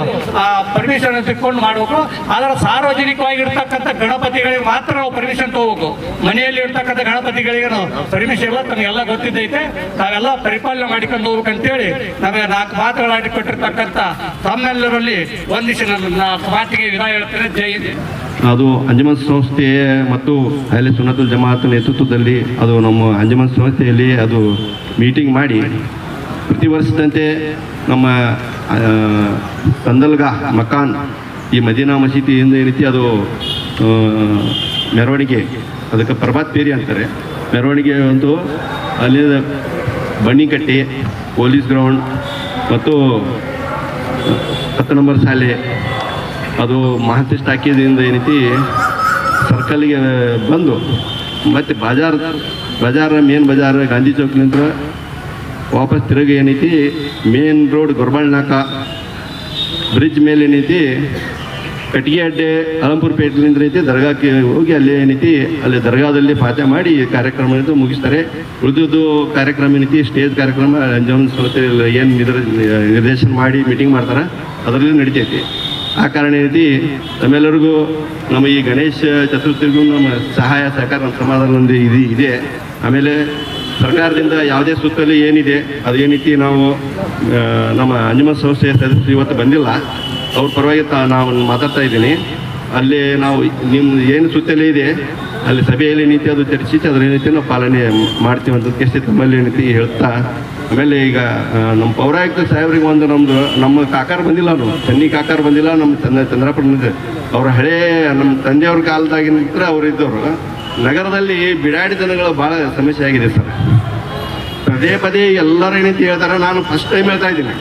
ಆ ಪರ್ಮಿಷನ್ ತೆಗೆದುಕೊಂಡು ಮಾಡಬೇಕು. ಆದ್ರೆ ಸಾರ್ವಜನಿಕವಾಗಿ ಇರ್ತಕ್ಕಂಥ ಗಣಪತಿಗಳಿಗೆ ಮಾತ್ರ ನಾವು ಪರ್ಮಿಷನ್ ತಗೋಬೇಕು. ಮನೆಯಲ್ಲಿ ಇರ್ತಕ್ಕಂಥ ಗಣಪತಿಗಳಿಗೆ ನಾವು ಪರ್ಮಿಷನ್ ಎಲ್ಲ ತಮಗೆಲ್ಲ ಗೊತ್ತಿದ್ದೈತೆ ತಾವೆಲ್ಲ ಪರಿಪಾಲನೆ ಮಾಡಿಕೊಂಡು ಹೋಗ್ಬೇಕಂತೇಳಿ ನಮಗೆ ನಾಲ್ಕು ಮಾತುಗಳಾಡಿ ಕೊಟ್ಟಿರ್ತಕ್ಕಂಥ ತಮ್ಮೆಲ್ಲರಲ್ಲಿ ಒಂದಿಷ್ಟು ನನ್ನ ಮಾತಿಗೆ ವಿದಾಯ ಹೇಳ್ತೇನೆ ಜೈ. ಅದು ಅಂಜಮನ್ ಸಂಸ್ಥೆ ಮತ್ತು ಅಲ್ಲಿ ಸುನತುಲ್ ಜಮಾತ್ ನೇತೃತ್ವದಲ್ಲಿ ಅದು ನಮ್ಮ ಅಂಜಮನ್ ಸಂಸ್ಥೆಯಲ್ಲಿ ಅದು ಮೀಟಿಂಗ್ ಮಾಡಿ ಪ್ರತಿ ವರ್ಷದಂತೆ ನಮ್ಮ ತಂದಲ್ಗಾ ಮಕಾನ್ ಈ ಮದೀನಾ ಮಸೀದಿಯಿಂದ ಈ ರೀತಿ ಅದು ಮೆರವಣಿಗೆ ಅದಕ್ಕೆ ಪ್ರಭಾತ್ ಪೇರಿ ಅಂತಾರೆ. ಮೆರವಣಿಗೆ ಒಂದು ಅಲ್ಲಿ ಬನ್ನಿಕಟ್ಟಿ ಪೊಲೀಸ್ ಗ್ರೌಂಡ್ ಮತ್ತು ಹತ್ತು ನಂಬರ್ ಶಾಲೆ. ಅದು ಮಹಂತಿ ಟಾಕೀದಿಂದ ಏನೈತಿ ಸರ್ಕಲ್ಗೆ ಬಂದು ಮತ್ತೆ ಬಜಾರ್ ಬಜಾರ್ ಮೇನ್ ಬಜಾರ್ ಗಾಂಧಿ ಚೌಕ್ನಿಂದ ವಾಪಸ್ ತಿರುಗಿ ಏನೈತಿ ಮೇನ್ ರೋಡ್ ಗೊರ್ಬಾಳ್ನಾಕ ಬ್ರಿಡ್ಜ್ ಮೇಲೆ ಏನೈತಿ ಕಟ್ಟಿಗೆ ಅಡ್ಡೆ ಅಲಂಪುರ್ ಪೇಟೆಲಿಂದ ಐತಿ ದರ್ಗಾಕ್ಕೆ ಹೋಗಿ ಅಲ್ಲಿ ಏನೈತಿ ಅಲ್ಲಿ ದರ್ಗಾದಲ್ಲಿ ಪಾತೆ ಮಾಡಿ ಕಾರ್ಯಕ್ರಮ ಇದು ಮುಗಿಸ್ತಾರೆ. ಉಳಿದದ್ದು ಕಾರ್ಯಕ್ರಮ ಏನೈತಿ ಸ್ಟೇಜ್ ಕಾರ್ಯಕ್ರಮ, ಅಂಜವನ್ ಸಂಸ್ಥೆ ಏನು ನಿರ್ದೇಶನ ಮಾಡಿ ಮೀಟಿಂಗ್ ಮಾಡ್ತಾರೆ, ಅದರಲ್ಲಿ ನಡಿತೈತಿ. ಆ ಕಾರಣ ಏನೈತಿ, ನಮ್ಮೆಲ್ಲರಿಗೂ ನಮ್ಮ ಈ ಗಣೇಶ ಚತುರ್ಥಿಗೂ ನಮ್ಮ ಸಹಾಯ, ಸಹಕಾರ ನಮ್ಮ ಸಮಾಧಾನದಲ್ಲಿ ಇದು ಇದೆ. ಆಮೇಲೆ ಸರ್ಕಾರದಿಂದ ಯಾವುದೇ ಸುತ್ತಲೂ ಏನಿದೆ ಅದು ಏನೈತಿ ನಾವು ನಮ್ಮ ಅಂಜುಮನ್ ಸಂಸ್ಥೆಯ ಸದಸ್ಯರು ಇವತ್ತು ಬಂದಿಲ್ಲ. ಅವ್ರ ಪರವಾಗಿ ನಾವು ಮಾತಾಡ್ತಾ ಇದ್ದೀನಿ. ಅಲ್ಲಿ ನಾವು ನಿಮ್ಮ ಏನು ಸುತ್ತಲೇ ಇದೆ, ಅಲ್ಲಿ ಸಭೆಯಲ್ಲಿ ನೀತಿ ಅದು ಚರ್ಚಿಸಿ ಅದರ ಏನೈತಿ ನಾವು ಪಾಲನೆ ಮಾಡ್ತೀವಿ ಅಂತ ಎಷ್ಟು ತಮ್ಮಲ್ಲಿ ಏನೈತಿ ಹೇಳ್ತಾ. ಆಮೇಲೆ ಈಗ ನಮ್ಮ ಪೌರಾಯುಕ್ತ ಸಾಹೇಬ್ರಿಗೆ ಒಂದು ನಮ್ಮದು ನಮ್ಮ ಕಾಕಾರ ಬಂದಿಲ್ಲ ಅವರು. ಚೆನ್ನಿ ಕಾಕಾರ ಬಂದಿಲ್ಲ ನಮ್ಮ ತಂದೆ ಚಂದ್ರಾಪುರ ಅವ್ರ ಹಳೇ ನಮ್ಮ ತಂದೆಯವ್ರ ಕಾಲದಾಗಿನ ಅವ್ರು ಇದ್ದವರು. ನಗರದಲ್ಲಿ ಬಿಡಾಡಿ ದನಗಳ ಭಾಳ ಸಮಸ್ಯೆ ಆಗಿದೆ ಸರ್. ಪದೇ ಪದೇ ಎಲ್ಲರೂ ಏನೈತಿ ಹೇಳ್ತಾರೆ, ನಾನು ಫಸ್ಟ್ ಟೈಮ್ ಹೇಳ್ತಾ ಇದ್ದೀನಿ.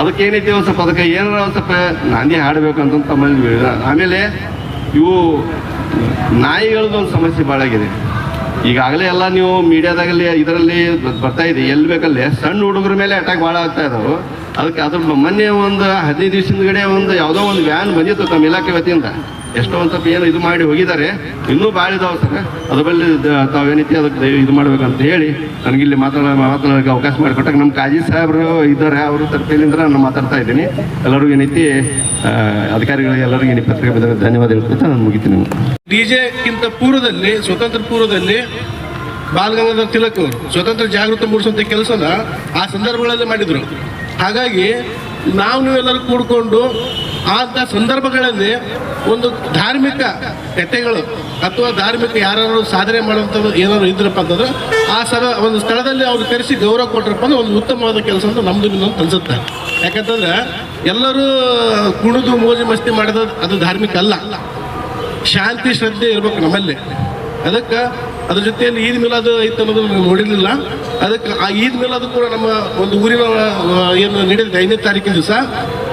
ಅದಕ್ಕೆ ಏನೈತಿ ಒಂದು ಸ್ವಲ್ಪ, ಅದಕ್ಕೆ ಏನಾರ ಒಂದು ಸ್ವಲ್ಪ ನಾಂದಿ ಹಾಡಬೇಕು ಅಂತ ತಮ್ಮಲ್ಲಿ. ಆಮೇಲೆ ಇವು ನಾಯಿಗಳದ್ದು ಒಂದು ಸಮಸ್ಯೆ ಭಾಳ ಆಗಿದೆ. ಈಗಾಗಲೇ ಎಲ್ಲ ನೀವು ಮೀಡಿಯಾದಾಗಲಿ ಇದರಲ್ಲಿ ಬರ್ತಾ ಇದೆ, ಎಲ್ಲಿ ಬೇಕಲ್ಲಿ ಸಣ್ಣ ಹುಡುಗರ ಮೇಲೆ ಅಟ್ಯಾಕ್ ಭಾಳ ಆಗ್ತಾ ಇದಾವೆ. ಅದಕ್ಕೆ ಅದ್ರ ಮೊನ್ನೆ ಒಂದು ಹದಿನೈದು ದಿವಸದ ಒಂದು ಯಾವುದೋ ಒಂದು ವ್ಯಾನ್ ಬಂದಿತ್ತು ತಮ್ಮ ಇಲಾಖೆ ವತಿಯಿಂದ. ಎಷ್ಟೋ ಒಂದು ಏನು ಇದು ಮಾಡಿ ಹೋಗಿದ್ದಾರೆ. ಇನ್ನೂ ಭಾಳ ಇದಾವೆ ಸರ್ ಅದ್ರ ಬಳಿ ತಾವೇನೈತಿ ಅದಕ್ಕೆ ಇದು ಮಾಡ್ಬೇಕಂತ ಹೇಳಿ ನನಗೆ ಇಲ್ಲಿ ಮಾತಾಡ ಮಾತಾಡೋಕೆ ಅವಕಾಶ ಮಾಡಿಕೊಟ್ಟಾಗ ನಮ್ಮ ಕಾಜಿ ಸಾಹೇಬರು ಇದ್ದಾರೆ, ಅವರು ತರಪೇಲಿಂದ ನಾನು ಮಾತಾಡ್ತಾ ಇದ್ದೀನಿ. ಎಲ್ಲರಿಗೂ ಏನೈತಿ ಅಧಿಕಾರಿಗಳಿಗೆ ಎಲ್ಲರಿಗೂ ಏನಿ ಪತ್ರಿಕೆ ಬಂದಾಗ ಧನ್ಯವಾದ ಹೇಳ್ಕೊತ ನಾನು ಮುಗಿತೀನಿ. ಡಿಜೆಕ್ಕಿಂತ ಪೂರ್ವದಲ್ಲಿ, ಸ್ವತಂತ್ರ ಪೂರ್ವದಲ್ಲಿ ಬಾಲ್ ತಿಲಕ್ ಸ್ವತಂತ್ರ ಜಾಗೃತಿ ಮೂಡಿಸುವಂತ ಕೆಲಸನ ಆ ಸಂದರ್ಭಗಳಲ್ಲಿ ಮಾಡಿದ್ರು. ಹಾಗಾಗಿ ನಾವು ನೀವೆಲ್ಲರೂ ಕೂಡ್ಕೊಂಡು ಅಂತ ಸಂದರ್ಭಗಳಲ್ಲಿ ಒಂದು ಧಾರ್ಮಿಕ ಕಥೆಗಳು ಅಥವಾ ಧಾರ್ಮಿಕ ಯಾರು ಸಾಧನೆ ಮಾಡುವಂಥದ್ದು ಏನಾದ್ರು ಇದ್ರಪ್ಪ ಅಂತಂದ್ರೆ ಆ ಸರ ಒಂದು ಸ್ಥಳದಲ್ಲಿ ಅವ್ರು ಕರೆಸಿ ಗೌರವ ಕೊಟ್ಟರಪ್ಪ ಅಂದ್ರೆ ಒಂದು ಉತ್ತಮವಾದ ಕೆಲಸ ಅಂತ ನಮ್ದು ನಿಮ್ಮದು ಅನಿಸುತ್ತೆ. ಯಾಕಂತಂದ್ರೆ ಎಲ್ಲರೂ ಕುಣಿದು ಮೋಜು ಮಸ್ತಿ ಮಾಡಿದ ಅದು ಧಾರ್ಮಿಕ ಅಲ್ಲ. ಶಾಂತಿ, ಶ್ರದ್ಧೆ ಇರ್ಬೇಕು ನಮ್ಮಲ್ಲಿ. ಅದಕ್ಕೆ ಅದ್ರ ಜೊತೆಯಲ್ಲಿ ಈದ್ ಮಿಲಾದ್ ಐತೆ ಅನ್ನೋದು ನೋಡಿರಲಿಲ್ಲ. ಅದಕ್ಕೆ ಆ ಈದ್ ಮಿಲಾದ್ ಕೂಡ ನಮ್ಮ ಒಂದು ಊರಿನ ಏನು ನಡೆದಿದೆ, ಐದನೇ ತಾರೀಕಿನ ದಿವಸ.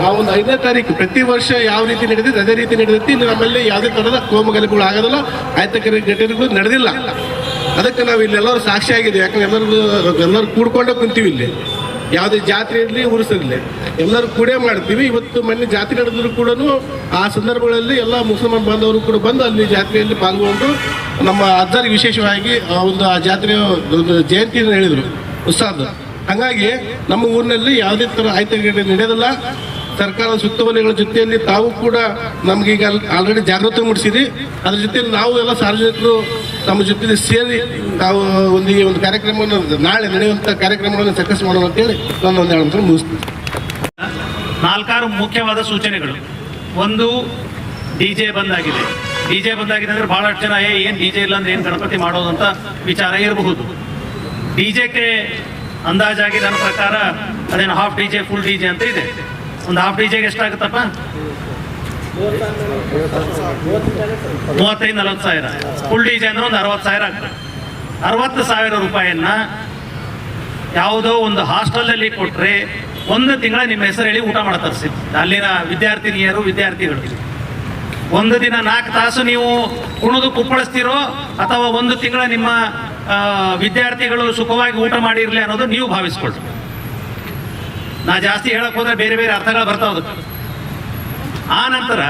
ಆ ಒಂದು ಐದನೇ ತಾರೀಕು ಪ್ರತಿ ವರ್ಷ ಯಾವ ರೀತಿ ನಡೆದಿದೆ, ಅದೇ ರೀತಿ ನಡೆದೈತಿ ನಮ್ಮಲ್ಲಿ ಯಾವುದೇ ಥರದ ಕೋಮಗಲಿಗಳು ಆಗೋದಿಲ್ಲ, ಆಯ್ತಕರ ಘಟನೆಗಳು ನಡೆದಿಲ್ಲ. ಅದಕ್ಕೆ ನಾವು ಇಲ್ಲೆಲ್ಲರೂ ಸಾಕ್ಷಿಯಾಗಿದೆ ಯಾಕಂದ್ರೆ ಎಲ್ಲರೂ ಎಲ್ಲರೂ ಕೂಡ್ಕೊಂಡೇ ಕುಂತೀವಿ ಇಲ್ಲಿ. ಯಾವುದೇ ಜಾತ್ರೆ ಇರಲಿ ಉರುಸಿರಲಿ ಎಲ್ಲರೂ ಕೂಡ ಮಾಡ್ತೀವಿ. ಇವತ್ತು ಮೊನ್ನೆ ಜಾತ್ರೆ ನಡೆದರೂ ಕೂಡ ಆ ಸಂದರ್ಭಗಳಲ್ಲಿ ಎಲ್ಲ ಮುಸಲ್ಮಾನ್ ಬಾಂಧವರು ಕೂಡ ಬಂದು ಅಲ್ಲಿ ಜಾತ್ರೆಯಲ್ಲಿ ಪಾಲ್ಗೊಂಡು ನಮ್ಮ ಅಜ್ಜರಿಗೆ ವಿಶೇಷವಾಗಿ ಒಂದು ಆ ಜಾತ್ರೆಯ ಜಯಂತಿಯನ್ನು ಹೇಳಿದರು ಉತ್ಸಾಹದ ಹಾಗಾಗಿ ನಮ್ಮ ಊರಿನಲ್ಲಿ ಯಾವುದೇ ಥರ ಆಯ್ತಗಡೆ ನಡೆಯೋದಿಲ್ಲ ಸರ್ಕಾರದ ಸುತ್ತೋಲೆಗಳ ಜೊತೆಯಲ್ಲಿ ತಾವು ಕೂಡ ನಮಗೀಗ ಆಲ್ರೆಡಿ ಜಾಗೃತಿ ಮೂಡಿಸಿರಿ ಅದ್ರ ಜೊತೆಯಲ್ಲಿ ನಾವು ಎಲ್ಲ ಸಾರ್ವಜನಿಕರು ನಮ್ಮ ಜೊತೆಲಿ ಸೇರಿ ನಾವು ಒಂದು ಈ ಒಂದು ಕಾರ್ಯಕ್ರಮವನ್ನು ನಾಳೆ ನಡೆಯುವಂಥ ಕಾರ್ಯಕ್ರಮವನ್ನು ಸಕ್ಸಸ್ ಮಾಡೋಣ ಅಂತೇಳಿ ನಾನು ಒಂದು ಎರಡು ಮುಗಿಸ್ತೀನಿ. ನಾಲ್ಕಾರು ಮುಖ್ಯವಾದ ಸೂಚನೆಗಳು. ಒಂದು, ಡಿ ಜೆ ಬಂದಾಗಿದೆ. ಡಿ ಜೆ ಬಂದಾಗಿದೆ ಅಂದ್ರೆ ಭಾಳಷ್ಟು ಜನ, ಏ, ಏನು ಡಿ ಜೆ ಇಲ್ಲ ಅಂದ್ರೆ ಏನು ಗಣಪತಿ ಮಾಡೋದು? ಅಂತ ವಿಚಾರ ಇರಬಹುದು. ಡಿ ಜೆಗೆ ಅಂದಾಜಾಗಿ ನನ್ನ ಪ್ರಕಾರ ಅದೇನು half D J full D J ಅಂತ ಇದೆ. ಒಂದು ಹಾಫ್ ಡಿ ಜೆಗೆ ಎಷ್ಟಾಗುತ್ತಪ್ಪ? ಮೂವತ್ತೈದು, ನಲವತ್ತು ಸಾವಿರ. ಫುಲ್ ಡಿ ಜೆ ಅಂದ್ರೆ ಒಂದು ಅರವತ್ತು ಸಾವಿರ ಆಗ್ತದೆ. ಅರವತ್ತು ಸಾವಿರ ರೂಪಾಯಿಯನ್ನ ಯಾವುದೋ ಒಂದು ಹಾಸ್ಟೆಲಲ್ಲಿ ಕೊಟ್ರೆ ಒಂದು ತಿಂಗಳ ನಿಮ್ಮ ಹೆಸರು ಹೇಳಿ ಊಟ ಮಾಡ್ತಾರೆ ಸಿ ಅಲ್ಲಿನ ವಿದ್ಯಾರ್ಥಿನಿಯರು, ವಿದ್ಯಾರ್ಥಿಗಳು. ಒಂದು ದಿನ ನಾಲ್ಕು ತಾಸು ನೀವು ಕುಣಿದು ಕುಪ್ಪಳಿಸ್ತೀರೋ ಅಥವಾ ಒಂದು ತಿಂಗಳ ನಿಮ್ಮ ವಿದ್ಯಾರ್ಥಿಗಳು ಸುಖವಾಗಿ ಊಟ ಮಾಡಿರಲಿ ಅನ್ನೋದು ನೀವು ಭಾವಿಸ್ಕೊಳ್ರಿ ನಾ ಜಾಸ್ತಿ ಹೇಳಕ್ ಹೋದ್ರೆ ಬೇರೆ ಬೇರೆ ಅರ್ಥಗಳು ಬರ್ತಾವದು. ಆ ನಂತರ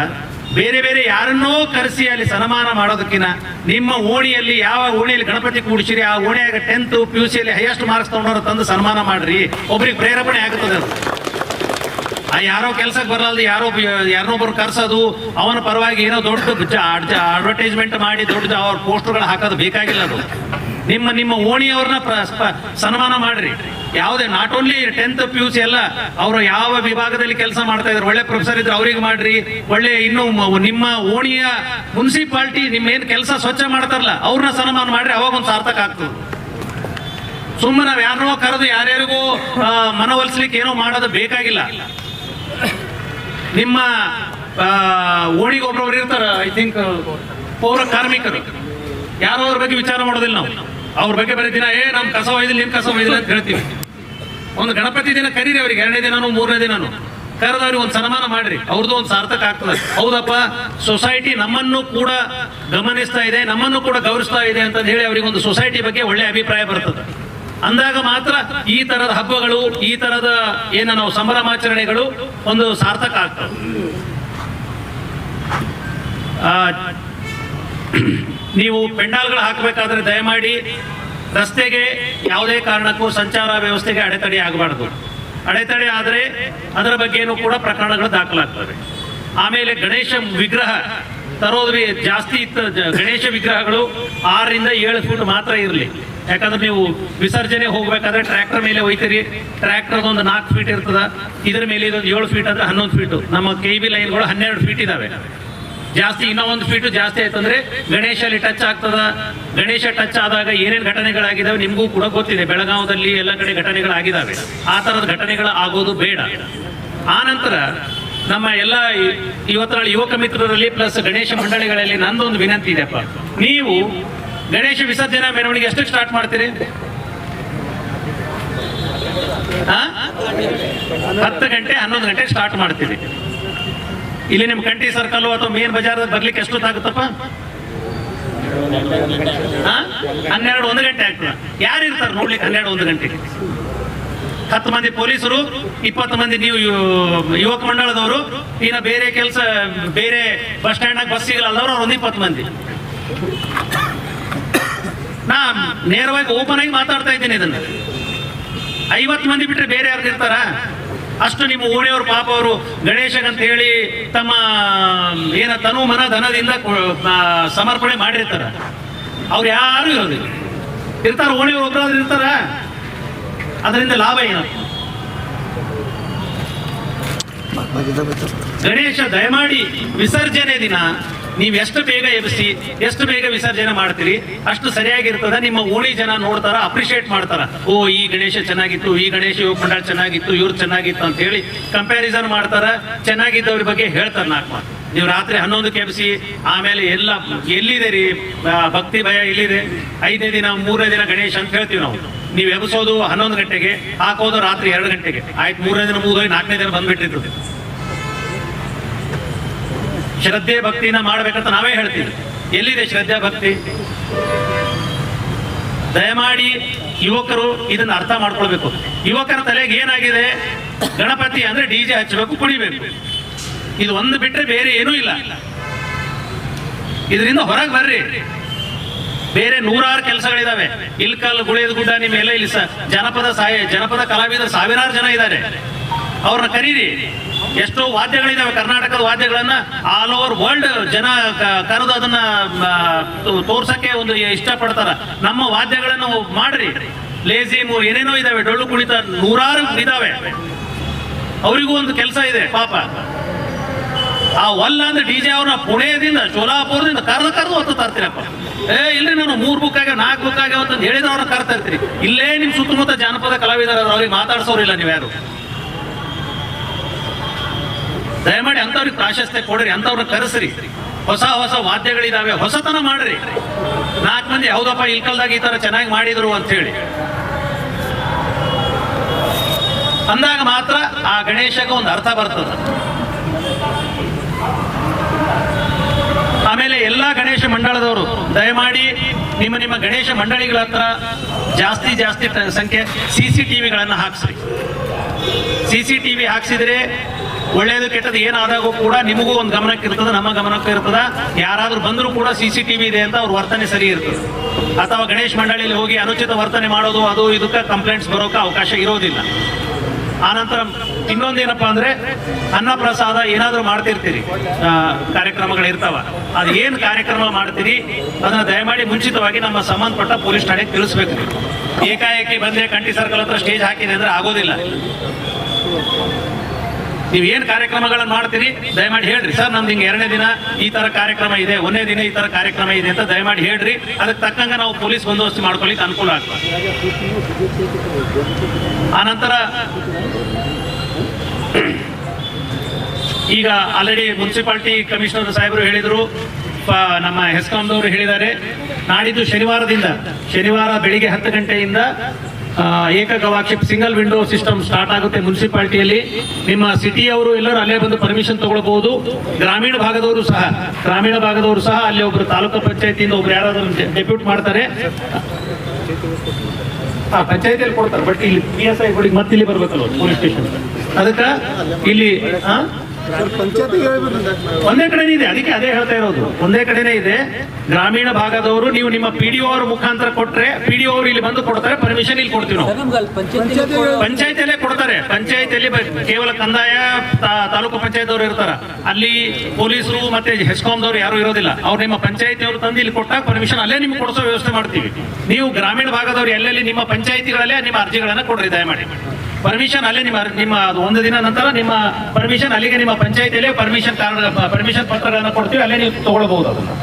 ಬೇರೆ ಬೇರೆ ಯಾರನ್ನೋ ಕರೆಸಿ ಅಲ್ಲಿ ಸನ್ಮಾನ ಮಾಡೋದಕ್ಕಿನ ನಿಮ್ಮ ಓಣಿಯಲ್ಲಿ ಯಾವ ಓಣಿಯಲ್ಲಿ ಗಣಪತಿ ಕೂಡಿಸಿರಿ, ಆ ಓಣಿಯಾಗ ಟೆಂತ್ ಪಿ ಯು ಸಿಯಲ್ಲಿ ಹೈಯೆಸ್ಟ್ ಮಾರ್ಕ್ಸ್ ತಗೊಂಡವ್ರು ತಂದು ಸನ್ಮಾನ ಮಾಡ್ರಿ. ಒಬ್ರಿಗೆ ಪ್ರೇರೇಪಣೆ ಆಗುತ್ತದೆ ಅದು. ಆ ಯಾರೋ ಕೆಲ್ಸಕ್ಕೆ ಬರಲ್ದು ಯಾರೋ ಯಾರನ್ನೊಬ್ರು ಕರ್ಸೋದು, ಅವನ ಪರವಾಗಿ ಏನೋ ದೊಡ್ಡ ಅಡ್ವರ್ಟೈಸ್ಮೆಂಟ್ ಮಾಡಿ ದೊಡ್ಡ ಅವ್ರ ಪೋಸ್ಟರ್ಗಳು ಹಾಕೋದು ಬೇಕಾಗಿಲ್ಲ ಅದು. ನಿಮ್ಮ ನಿಮ್ಮ ಓಣಿಯವ್ರನ್ನ ಸನ್ಮಾನ ಮಾಡ್ರಿ. ಯಾವುದೇ not only tenth P U C ಎಲ್ಲ ಅವರು ಯಾವ ವಿಭಾಗದಲ್ಲಿ ಕೆಲಸ ಮಾಡ್ತಾ ಇದ್ರು, ಒಳ್ಳೆ ಪ್ರೊಫೆಸರ್ ಇದ್ರೆ, ಅವ್ರಿಗೆ ಮಾಡ್ರಿ. ಒಳ್ಳೆ ಇನ್ನು ನಿಮ್ಮ ಓಣಿಯ ಮುನ್ಸಿಪಾಲ್ಟಿ ನಿಮ್ಮ ಏನ್ ಕೆಲಸ ಸ್ವಚ್ಛ ಮಾಡ್ತಾರಲ್ಲ ಅವ್ರನ್ನ ಸನ್ಮಾನ ಮಾಡ್ರಿ, ಅವಾಗ ಒಂದು ಸಾರ್ಥಕ ಆಗ್ತದೆ. ಸುಮ್ಮನೆ ನಾವು ಯಾರನ್ನೋ ಕರೆದು ಯಾರ್ಯಾರಿಗೂ ಮನವೊಲಿಸ್ಲಿಕ್ಕೆ ಏನೋ ಮಾಡೋದು ಬೇಕಾಗಿಲ್ಲ. ನಿಮ್ಮ ಓಣಿಗೆ ಇರ್ತಾರ ಐ ಥಿಂಕ್ ಪೌರ ಕಾರ್ಮಿಕರು. ಯಾರೋ ಅವ್ರ ಬಗ್ಗೆ ವಿಚಾರ ಮಾಡೋದಿಲ್ಲ ನಾವು. ಅವ್ರ ಬಗ್ಗೆ ಬರೀ ದಿನ ಏ ನಮ್ ಕಸ ಒಯ್ದಿಲ್ಲ ನಿಮ್ ಕಸ ಒಯ್ದಿಲ್ಲ ಅಂತ ಹೇಳ್ತೀವಿ. ಒಂದು ಗಣಪತಿ ದಿನ ಕರೀರಿ ಅವ್ರಿಗೆ ಎರಡನೇ ದಿನಾನು ಮೂರನೇ ದಿನಾನು. ಕರೆದವ್ರಿಗೆ ಒಂದು ಸನ್ಮಾನ ಮಾಡ್ರಿ. ಅವ್ರದ್ದು ಒಂದು ಸಾರ್ಥಕ ಆಗ್ತದೆ. ಹೌದಪ್ಪ ಸೊಸೈಟಿ ನಮ್ಮನ್ನು ಕೂಡ ಗಮನಿಸ್ತಾ ಇದೆ ನಮ್ಮನ್ನು ಕೂಡ ಗೌರವಿಸ್ತಾ ಇದೆ ಅಂತ ಹೇಳಿ ಅವರಿಗೆ ಒಂದು ಸೊಸೈಟಿ ಬಗ್ಗೆ ಒಳ್ಳೆ ಅಭಿಪ್ರಾಯ ಬರ್ತದೆ. ಅಂದಾಗ ಮಾತ್ರ ಈ ತರದ ಹಬ್ಬಗಳು ಈ ತರದ ಏನ ನಾವು ಸಂಭ್ರಮಾಚರಣೆಗಳು ಒಂದು ಸಾರ್ಥಕ ಆಗ್ತವೆ. ಆ, ನೀವು ಪೆಂಡಾಲ್ಗಳು ಹಾಕಬೇಕಾದ್ರೆ ದಯಮಾಡಿ ರಸ್ತೆಗೆ ಯಾವುದೇ ಕಾರಣಕ್ಕೂ ಸಂಚಾರ ವ್ಯವಸ್ಥೆಗೆ ಅಡೆತಡೆ ಆಗಬಾರ್ದು. ಅಡೆತಡೆ ಆದರೆ ಅದರ ಬಗ್ಗೆನೂ ಕೂಡ ಪ್ರಕರಣಗಳು ದಾಖಲಾಗ್ತವೆ. ಆಮೇಲೆ ಗಣೇಶ ವಿಗ್ರಹ ತರೋದು ಜಾಸ್ತಿ ಇತ್ತು ಗಣೇಶ ವಿಗ್ರಹಗಳು ಆರರಿಂದ ಏಳು ಫೀಟ್ ಮಾತ್ರ ಇರಲಿ. ಯಾಕಂದ್ರೆ ನೀವು ವಿಸರ್ಜನೆ ಹೋಗ್ಬೇಕಾದ್ರೆ ಟ್ರ್ಯಾಕ್ಟರ್ ಮೇಲೆ ಒಯ್ತೀರಿ ಟ್ರ್ಯಾಕ್ಟರ್ ಒಂದು ನಾಲ್ಕು ಫೀಟ್ ಇರ್ತದ. ಇದ್ರ ಮೇಲೆ ಇದೊಂದು ಏಳು ಫೀಟ್ ಅಂದ್ರೆ ಹನ್ನೊಂದು ಫೀಟು. ನಮ್ಮ ಕೆ ಬಿ ಲೈನ್ಗಳು ಹನ್ನೆರಡು ಫೀಟ್ ಇದಾವೆ. ಜಾಸ್ತಿ ಇನ್ನೂ ಒಂದು ಫೀಟು ಜಾಸ್ತಿ ಆಯ್ತಂದ್ರೆ ಗಣೇಶ ಅಲ್ಲಿ ಟಚ್ ಆಗ್ತದ. ಗಣೇಶ ಟಚ್ ಆದಾಗ ಏನೇನು ಘಟನೆಗಳಾಗಿದ್ದಾವೆ ನಿಮಗೂ ಕೂಡ ಗೊತ್ತಿದೆ. ಬೆಳಗಾವದಲ್ಲಿ ಎಲ್ಲ ಕಡೆ ಘಟನೆಗಳಾಗಿದ್ದಾವೆ ಆ ಥರದ ಘಟನೆಗಳು ಆಗೋದು ಬೇಡ. ಆ ನಂತರ ನಮ್ಮ ಎಲ್ಲ ಇವತ್ತರ ಯುವಕ ಮಿತ್ರರಲ್ಲಿ ಪ್ಲಸ್ ಗಣೇಶ ಮಂಡಳಿಗಳಲ್ಲಿ ನಂದೊಂದು ವಿನಂತಿ ಇದೆಪ್ಪ ನೀವು ಗಣೇಶ ವಿಸರ್ಜನಾ ಮೆರವಣಿಗೆ ಎಷ್ಟು ಸ್ಟಾರ್ಟ್ ಮಾಡ್ತೀರಿ? ಹತ್ತು ಗಂಟೆ, ಹನ್ನೊಂದು ಗಂಟೆ ಸ್ಟಾರ್ಟ್ ಮಾಡ್ತೀವಿ ಇಲ್ಲಿ ನಿಮ್ ಕಂಟಿ ಸರ್ಕಲ್ ಅಥವಾ ಮೇನ್ ಬಜಾರ್ ಬರ್ಲಿಕ್ಕೆ ಎಷ್ಟೊತ್ತಾಗುತ್ತಪ್ಪ? ಹನ್ನೆರಡು ಒಂದು ಗಂಟೆ ಆಗ್ತದೆ. ಯಾರು ಇರ್ತಾರೆ ನೋಡ್ಲಿಕ್ಕೆ ಹನ್ನೆರಡು ಒಂದು ಗಂಟೆಗೆ? ಹತ್ತು ಮಂದಿ ಪೊಲೀಸರು, ಇಪ್ಪತ್ತು ಮಂದಿ ನೀವು ಯುವಕ ಮಂಡಳದವರು, ಇನ್ನು ಬೇರೆ ಕೆಲಸ, ಬೇರೆ ಬಸ್ ಸ್ಟ್ಯಾಂಡ್ ಬಸ್ ಸಿಗಲ್ಲದವ್ರು ಅವ್ರು ಒಂದು ಇಪ್ಪತ್ತು ಮಂದಿ. ನಾ ನೇರವಾಗಿ ಓಪನ್ ಆಗಿ ಮಾತಾಡ್ತಾ ಇದ್ದೀನಿ ಇದನ್ನ. ಐವತ್ತು ಮಂದಿ ಬಿಟ್ರೆ ಬೇರೆ ಯಾರು ಇರ್ತಾರ? ಅಷ್ಟು ನಿಮ್ಮ ಓಣಿಯವರು ಪಾಪ ಅವರು ಗಣೇಶಗಂತ ಹೇಳಿ ತಮ್ಮ, ಏನ ತನು ಮನ ಧನದಿಂದ ಸಮರ್ಪಣೆ ಮಾಡಿರ್ತಾರ. ಅವ್ರು ಯಾರು ಇರೋದಿಲ್ಲ. ಇರ್ತಾರ, ಓಣಿಯವರು ಒಬ್ಬರಾದ್ರೂ ಇರ್ತಾರ. ಅದರಿಂದ ಲಾಭ ಏನಪ್ಪ ಗಣೇಶ, ದಯಮಾಡಿ ವಿಸರ್ಜನೆ ದಿನ ನೀವು ಎಷ್ಟು ಬೇಗ ಎಬ್ಬಿಸಿ ಎಷ್ಟು ಬೇಗ ವಿಸರ್ಜನೆ ಮಾಡ್ತೀರಿ, ಅಷ್ಟು ಸರಿಯಾಗಿರ್ತದ, ನಿಮ್ಮ ಓಣಿ ಜನ ನೋಡ್ತಾರ ಅಪ್ರಿಶಿಯೇಟ್ ಮಾಡ್ತಾರ. ಓ, ಈ ಗಣೇಶ ಚೆನ್ನಾಗಿತ್ತು, ಈ ಗಣೇಶ ಯೋಗ ಮಂಡಳ ಚೆನ್ನಾಗಿತ್ತು, ಇವ್ರು ಚೆನ್ನಾಗಿತ್ತು ಅಂತ ಹೇಳಿ ಕಂಪ್ಯಾರಿಸನ್ ಮಾಡ್ತಾರ, ಚೆನ್ನಾಗಿದ್ದವ್ರ ಬಗ್ಗೆ ಹೇಳ್ತಾರ ನಾಲ್ಕು ನೀವು ರಾತ್ರಿ ಹನ್ನೊಂದಕ್ಕೆ ಎಬ್ಬಿಸಿ ಆಮೇಲೆ ಎಲ್ಲ ಎಲ್ಲಿದೆ ರೀ ಭಕ್ತಿ ಭಯ ಎಲ್ಲಿದೆ? ಐದನೇ ದಿನ, ಮೂರನೇ ದಿನ ಗಣೇಶ ಅಂತ ಹೇಳ್ತೀವಿ ನಾವು. ನೀವು ಎಬ್ಬಿಸೋದು ಹನ್ನೊಂದು ಗಂಟೆಗೆ, ಹಾಕೋದು ರಾತ್ರಿ ಎರಡು ಗಂಟೆಗೆ. ಆಯ್ತು, ಮೂರನೇ ದಿನ ಮುಗಿದೋಗಿ ನಾಲ್ಕನೇ ದಿನ ಬಂದ್ಬಿಟ್ಟಿರ್ತದೆ. ಶ್ರದ್ಧೆ ಭಕ್ತಿನ ಮಾಡ್ಬೇಕಂತ ನಾವೇ ಹೇಳ್ತೀವಿ. ಎಲ್ಲಿದೆ ಶ್ರದ್ಧೆ ಭಕ್ತಿ? ದಯಮಾಡಿ ಯುವಕರು ಇದನ್ನ ಅರ್ಥ ಮಾಡ್ಕೊಳ್ಬೇಕು. ಯುವಕರ ತಲೆಗೆ ಏನಾಗಿದೆ? ಗಣಪತಿ ಅಂದ್ರೆ ಡಿಜೆ ಹಚ್ಚಬೇಕು ಕುಡಿಬೇಕು ಇದು ಒಂದು ಬಿಟ್ರೆ ಬೇರೆ ಏನೂ ಇಲ್ಲ. ಇದರಿಂದ ಹೊರಗೆ ಬರ್ರಿ. ಬೇರೆ ನೂರಾರು ಕೆಲಸಗಳಿದಾವೆ. ಇಲ್ಕಲ್ ಗುಳಿಯದ ಗುಡ್ಡ ನಿಮ್ಮ ಎಲ್ಲ ಇಲ್ಲಿ ಜನಪದ ಸಾಯ ಜನಪದ ಕಲಾವಿದರು ಸಾವಿರಾರು ಜನ ಇದ್ದಾರೆ. ಅವ್ರನ್ನ ಕರೀರಿ. ಎಷ್ಟೋ ವಾದ್ಯಗಳಿದಾವೆ, ಕರ್ನಾಟಕದ ವಾದ್ಯಗಳನ್ನ. ಆಲ್ ಓವರ್ ವರ್ಲ್ಡ್ ಜನ ಕರೆದು ಅದನ್ನ ತೋರ್ಸಕ್ಕೆ ಒಂದು ಇಷ್ಟಪಡ್ತಾರ. ನಮ್ಮ ವಾದ್ಯಗಳನ್ನು ಮಾಡ್ರಿ. ಲೇಜಿಮು ಏನೇನೋ ಇದಾವೆ, ಡೊಳ್ಳು ಕುಣಿತ, ನೂರಾರು ಇದಾವೆ. ಅವರಿಗೂ ಒಂದು ಕೆಲಸ ಇದೆ, ಪಾಪ. ಆ ಒಲ್ಲ ಅಂದ್ರೆ ಡಿ ಜೆ ಅವ್ರನ್ನ ಪುಣೆದಿಂದ ಸೋಲಾಪುರದಿಂದ ಕರೆದು ಕರೆದು ಹೊತ್ತು ತರ್ತೀರಪ್ಪ. ಏ, ಇಲ್ರಿ ನಾನು ಮೂರ್ ಬುಕ್ ಆಗ್ಯಾವ, ನಾಲ್ಕು ಬುಕ್ ಆಗ್ಯಾವ ಅಂತ ಹೇಳಿದ್ರೆ ಅವ್ರನ್ನ ಕರ್ತಾ ಇರ್ತೀರಿ ಇಲ್ಲೇ ನಿಮ್ ಸುತ್ತಮುತ್ತ ಜಾನಪದ ಕಲಾವಿದರ ಅವ್ರಿಗೆ ಮಾತಾಡ್ಸೋರಿಲ್ಲ ನೀವ್ಯಾರು. ದಯಮಾಡಿ ಅಂಥವ್ರಿಗೆ ಪ್ರಾಶಸ್ತ್ಯ ಕೊಡ್ರಿ, ಅಂಥವ್ರನ್ನ ಕರೆಸ್ರಿ. ಹೊಸ ಹೊಸ ವಾದ್ಯಗಳಿದಾವೆ, ಹೊಸತನ ಮಾಡ್ರಿ. ನಾಲ್ಕು ಮಂದಿ, ಹೌದಪ್ಪ, ಇಲ್ಕಲ್ದಾಗ ಈ ಥರ ಚೆನ್ನಾಗಿ ಮಾಡಿದ್ರು ಅಂತ ಹೇಳಿ ಅಂದಾಗ ಮಾತ್ರ ಆ ಗಣೇಶಗೆ ಒಂದು ಅರ್ಥ ಬರ್ತದೆ. ಆಮೇಲೆ ಎಲ್ಲಾ ಗಣೇಶ ಮಂಡಳದವರು ದಯಮಾಡಿ ನಿಮ್ಮ ನಿಮ್ಮ ಗಣೇಶ ಮಂಡಳಿಗಳ ಹತ್ರ ಜಾಸ್ತಿ ಜಾಸ್ತಿ ಸಂಖ್ಯೆ ಸಿ ಸಿ ಟಿವಿಗಳನ್ನು ಹಾಕ್ಸ್ರಿ. ಸಿ ಸಿ ಟಿವಿ ಹಾಕ್ಸಿದ್ರೆ ಒಳ್ಳೇದು ಕೆಟ್ಟದ್ದು ಏನಾದಾಗೂ ಕೂಡ ನಿಮಗೂ ಒಂದು ಗಮನಕ್ಕೆ ಇರ್ತದೆ, ನಮ್ಮ ಗಮನಕ್ಕೆ ಇರ್ತದ. ಯಾರಾದ್ರೂ ಬಂದರೂ ಕೂಡ ಸಿ ಸಿ ಟಿವಿ ಇದೆ ಅಂತ ಅವ್ರ ವರ್ತನೆ ಸರಿ ಇರ್ತದೆ. ಅಥವಾ ಗಣೇಶ್ ಮಂಡಳಿಯಲ್ಲಿ ಹೋಗಿ ಅನುಚಿತ ವರ್ತನೆ ಮಾಡೋದು, ಅದು ಇದಕ್ಕೆ ಕಂಪ್ಲೇಂಟ್ಸ್ ಬರೋಕೆ ಅವಕಾಶ ಇರೋದಿಲ್ಲ. ಆನಂತರ ಇನ್ನೊಂದೇನಪ್ಪ ಅಂದ್ರೆ, ಅನ್ನ ಪ್ರಸಾದ ಏನಾದರೂ ಮಾಡ್ತಿರ್ತೀರಿ. ಕಾರ್ಯಕ್ರಮಗಳು ಇರ್ತಾವ. ಅದು ಏನು ಕಾರ್ಯಕ್ರಮ ಮಾಡ್ತೀರಿ, ಅದನ್ನ ದಯಮಾಡಿ ಮುಂಚಿತವಾಗಿ ನಮ್ಮ ಸಂಬಂಧಪಟ್ಟ ಪೊಲೀಸ್ ಠಾಣೆಗೆ ತಿಳಿಸ್ಬೇಕು. ಏಕಾಏಕಿ ಬಂದೆ ಕಂಟಿ ಸರ್ಕಲ್ ಹತ್ರ ಸ್ಟೇಜ್ ಹಾಕಿದೆ ಅಂದ್ರೆ ಆಗೋದಿಲ್ಲ. ನೀವು ಏನು ಕಾರ್ಯಕ್ರಮಗಳನ್ನ ಮಾಡ್ತೀರಿ, ದಯಮಾಡಿ ಹೇಳ್ರಿ. ಸರ್, ನಮ್ದು ಹಿಂಗೆ ಎರಡನೇ ದಿನ ಈ ತರ ಕಾರ್ಯಕ್ರಮ ಇದೆ ಒಂದನೇ ದಿನ ಈ ತರ ಕಾರ್ಯಕ್ರಮ ಇದೆ ಅಂತ ದಯಮಾಡಿ ಹೇಳ್ರಿ. ಅದಕ್ಕೆ ತಕ್ಕಂಗೆ ನಾವು ಪೊಲೀಸ್ ಬಂದೋಬಸ್ತ್ ಮಾಡ್ಕೊಳ್ಳಿಕ್ಕೆ ಅನುಕೂಲ ಆಗ್ತದೆ. ಆನಂತರ ಈಗ ಆಲ್ರೆಡಿ ಮುನ್ಸಿಪಾಲ್ಟಿ ಕಮಿಷನರ್ ಸಾಹೇಬರು ಹೇಳಿದ್ರು ನಮ್ಮ ಹೆಸ್ಕಾಂದವರು ಹೇಳಿದ್ದಾರೆ. ನಾಡಿದ್ದು ಶನಿವಾರದಿಂದ, ಶನಿವಾರ ಬೆಳಿಗ್ಗೆ ಹತ್ತು ಗಂಟೆಯಿಂದ ಏಕ ಗವಾಕ್ಷಿಪ್ ಸಿಂಗಲ್ ವಿಂಡೋ ಸಿಸ್ಟಮ್ ಸ್ಟಾರ್ಟ್ ಆಗುತ್ತೆ ಮುನ್ಸಿಪಾಲಿಟಿಯಲ್ಲಿ. ನಿಮ್ಮ ಸಿಟಿಯವರು ಎಲ್ಲರೂ ಅಲ್ಲೇ ಬಂದು ಪರ್ಮಿಷನ್ ತಗೊಳ್ಬಹುದು. ಗ್ರಾಮೀಣ ಭಾಗದವರು ಸಹ ಗ್ರಾಮೀಣ ಭಾಗದವರು ಸಹ ಅಲ್ಲಿ ಒಬ್ರು ತಾಲೂಕು ಪಂಚಾಯತಿಯಿಂದ ಒಬ್ರು ಯಾರಾದರೂ ಡೆಪ್ಯೂಟ್ ಮಾಡ್ತಾರೆ. ಪಂಚಾಯತಿಯಲ್ಲಿ ಕೊಡ್ತಾರೆ ಬಟ್ ಇಲ್ಲಿ ಪಿ ಎಸ್ ಐ ಮತ್ತೆ ಇಲ್ಲಿ ಬರ್ಬೇಕಲ್ಲ ಪೊಲೀಸ್ ಸ್ಟೇಷನ್ ಅದಕ್ಕೆ ಇಲ್ಲಿ? ಒಂದೇ ಕಡೆನೇ ಇದೆ ಅದಕ್ಕೆ ಅದೇ ಹೇಳ್ತಾ ಇರೋದು. ಒಂದೇ ಕಡೆನೇ ಇದೆ ಗ್ರಾಮೀಣ ಭಾಗದವರು ನೀವು ನಿಮ್ಮ ಪಿ ಡಿ ಅವ್ರ ಮುಖಾಂತರ ಕೊಟ್ರೆ ಪಿ ಡಿ ಅವರು ಇಲ್ಲಿ ಬಂದು ಕೊಡ್ತಾರೆ ಪರ್ಮಿಷನ್ ಇಲ್ಲಿ ಕೊಡ್ತೀವಿ ನಾವು. ಪಂಚಾಯತಿಯಲ್ಲೇ ಕೊಡ್ತಾರೆ. ಪಂಚಾಯತಿಯಲ್ಲಿ ಬ- ಕೇವಲ ಕಂದಾಯ ತಾಲೂಕು ಪಂಚಾಯತ್ ಅವರು ಇರ್ತಾರ. ಅಲ್ಲಿ ಪೊಲೀಸರು ಮತ್ತೆ ಹೆಸ್ಕಾಂದವ್ರು ಯಾರು ಇರೋದಿಲ್ಲ. ಅವ್ರು ನಿಮ್ಮ ಪಂಚಾಯತಿಯವರು ತಂದು ಇಲ್ಲಿ ಕೊಟ್ಟಾಗ ಪರ್ಮಿಷನ್ ಅಲ್ಲೇ ನಿಮ್ಗೆ ಕೊಡಿಸೋ ವ್ಯವಸ್ಥೆ ಮಾಡ್ತೀವಿ. ನೀವು ಗ್ರಾಮೀಣ ಭಾಗದವ್ರು ಎಲ್ಲೆಲ್ಲಿ ನಿಮ್ಮ ಪಂಚಾಯತಿಗಳಲ್ಲೇ ನಿಮ್ಮ ಅರ್ಜಿಗಳನ್ನ ಕೊಡ್ರಿ ದಯಮಾಡಿ. ಪರ್ಮಿಷನ್ ಅಲ್ಲೇ ನಿಮ್ಮ ನಿಮ್ಮ ಒಂದು ದಿನ ನಂತರ ನಿಮ್ಮ ಪರ್ಮಿಷನ್ ಅಲ್ಲಿಗೆ ನಿಮ್ಮ ಪಂಚಾಯತಿಯಲ್ಲೇ ಪರ್ಮಿಷನ್ ಕಾರ್ಡ್ ಪರ್ಮಿಷನ್ ಪತ್ರಗಳನ್ನು ಕೊಡ್ತೀವಿ, ಅಲ್ಲೇ ನೀವು ತಗೊಳ್ಬಹುದು ಅದನ್ನು.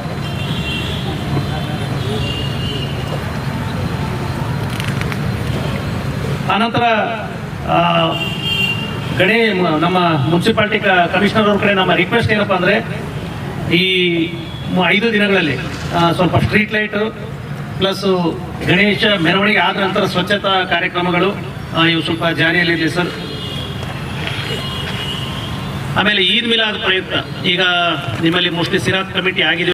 ಆನಂತರ ಗಣೇ ನಮ್ಮ ಮುನ್ಸಿಪಾಲ್ಟಿ ಕಮಿಷನರ್ ಅವ್ರ ಕಡೆ ನಮ್ಮ ರಿಕ್ವೆಸ್ಟ್ ಏನಪ್ಪ ಅಂದರೆ, ಈ ಐದು ದಿನಗಳಲ್ಲಿ ಸ್ವಲ್ಪ ಸ್ಟ್ರೀಟ್ ಲೈಟು ಪ್ಲಸ್ ಗಣೇಶ ಮೆರವಣಿಗೆ ಆದ ನಂತರ ಸ್ವಚ್ಛತಾ ಕಾರ್ಯಕ್ರಮಗಳು ಇವು ಸ್ವಲ್ಪ ಜಾರಿಯಲ್ಲಿದೆ ಸರ್. ಆಮೇಲೆ ಈದ್ ಮಿಲಾದ್ ಪ್ರಯುಕ್ತ. ಈಗ ನಿಮ್ಮಲ್ಲಿ ಮೋಸ್ಟ್ಲಿ ಸಿರಾತ್ ಕಮಿಟಿ ಆಗಿದೆ.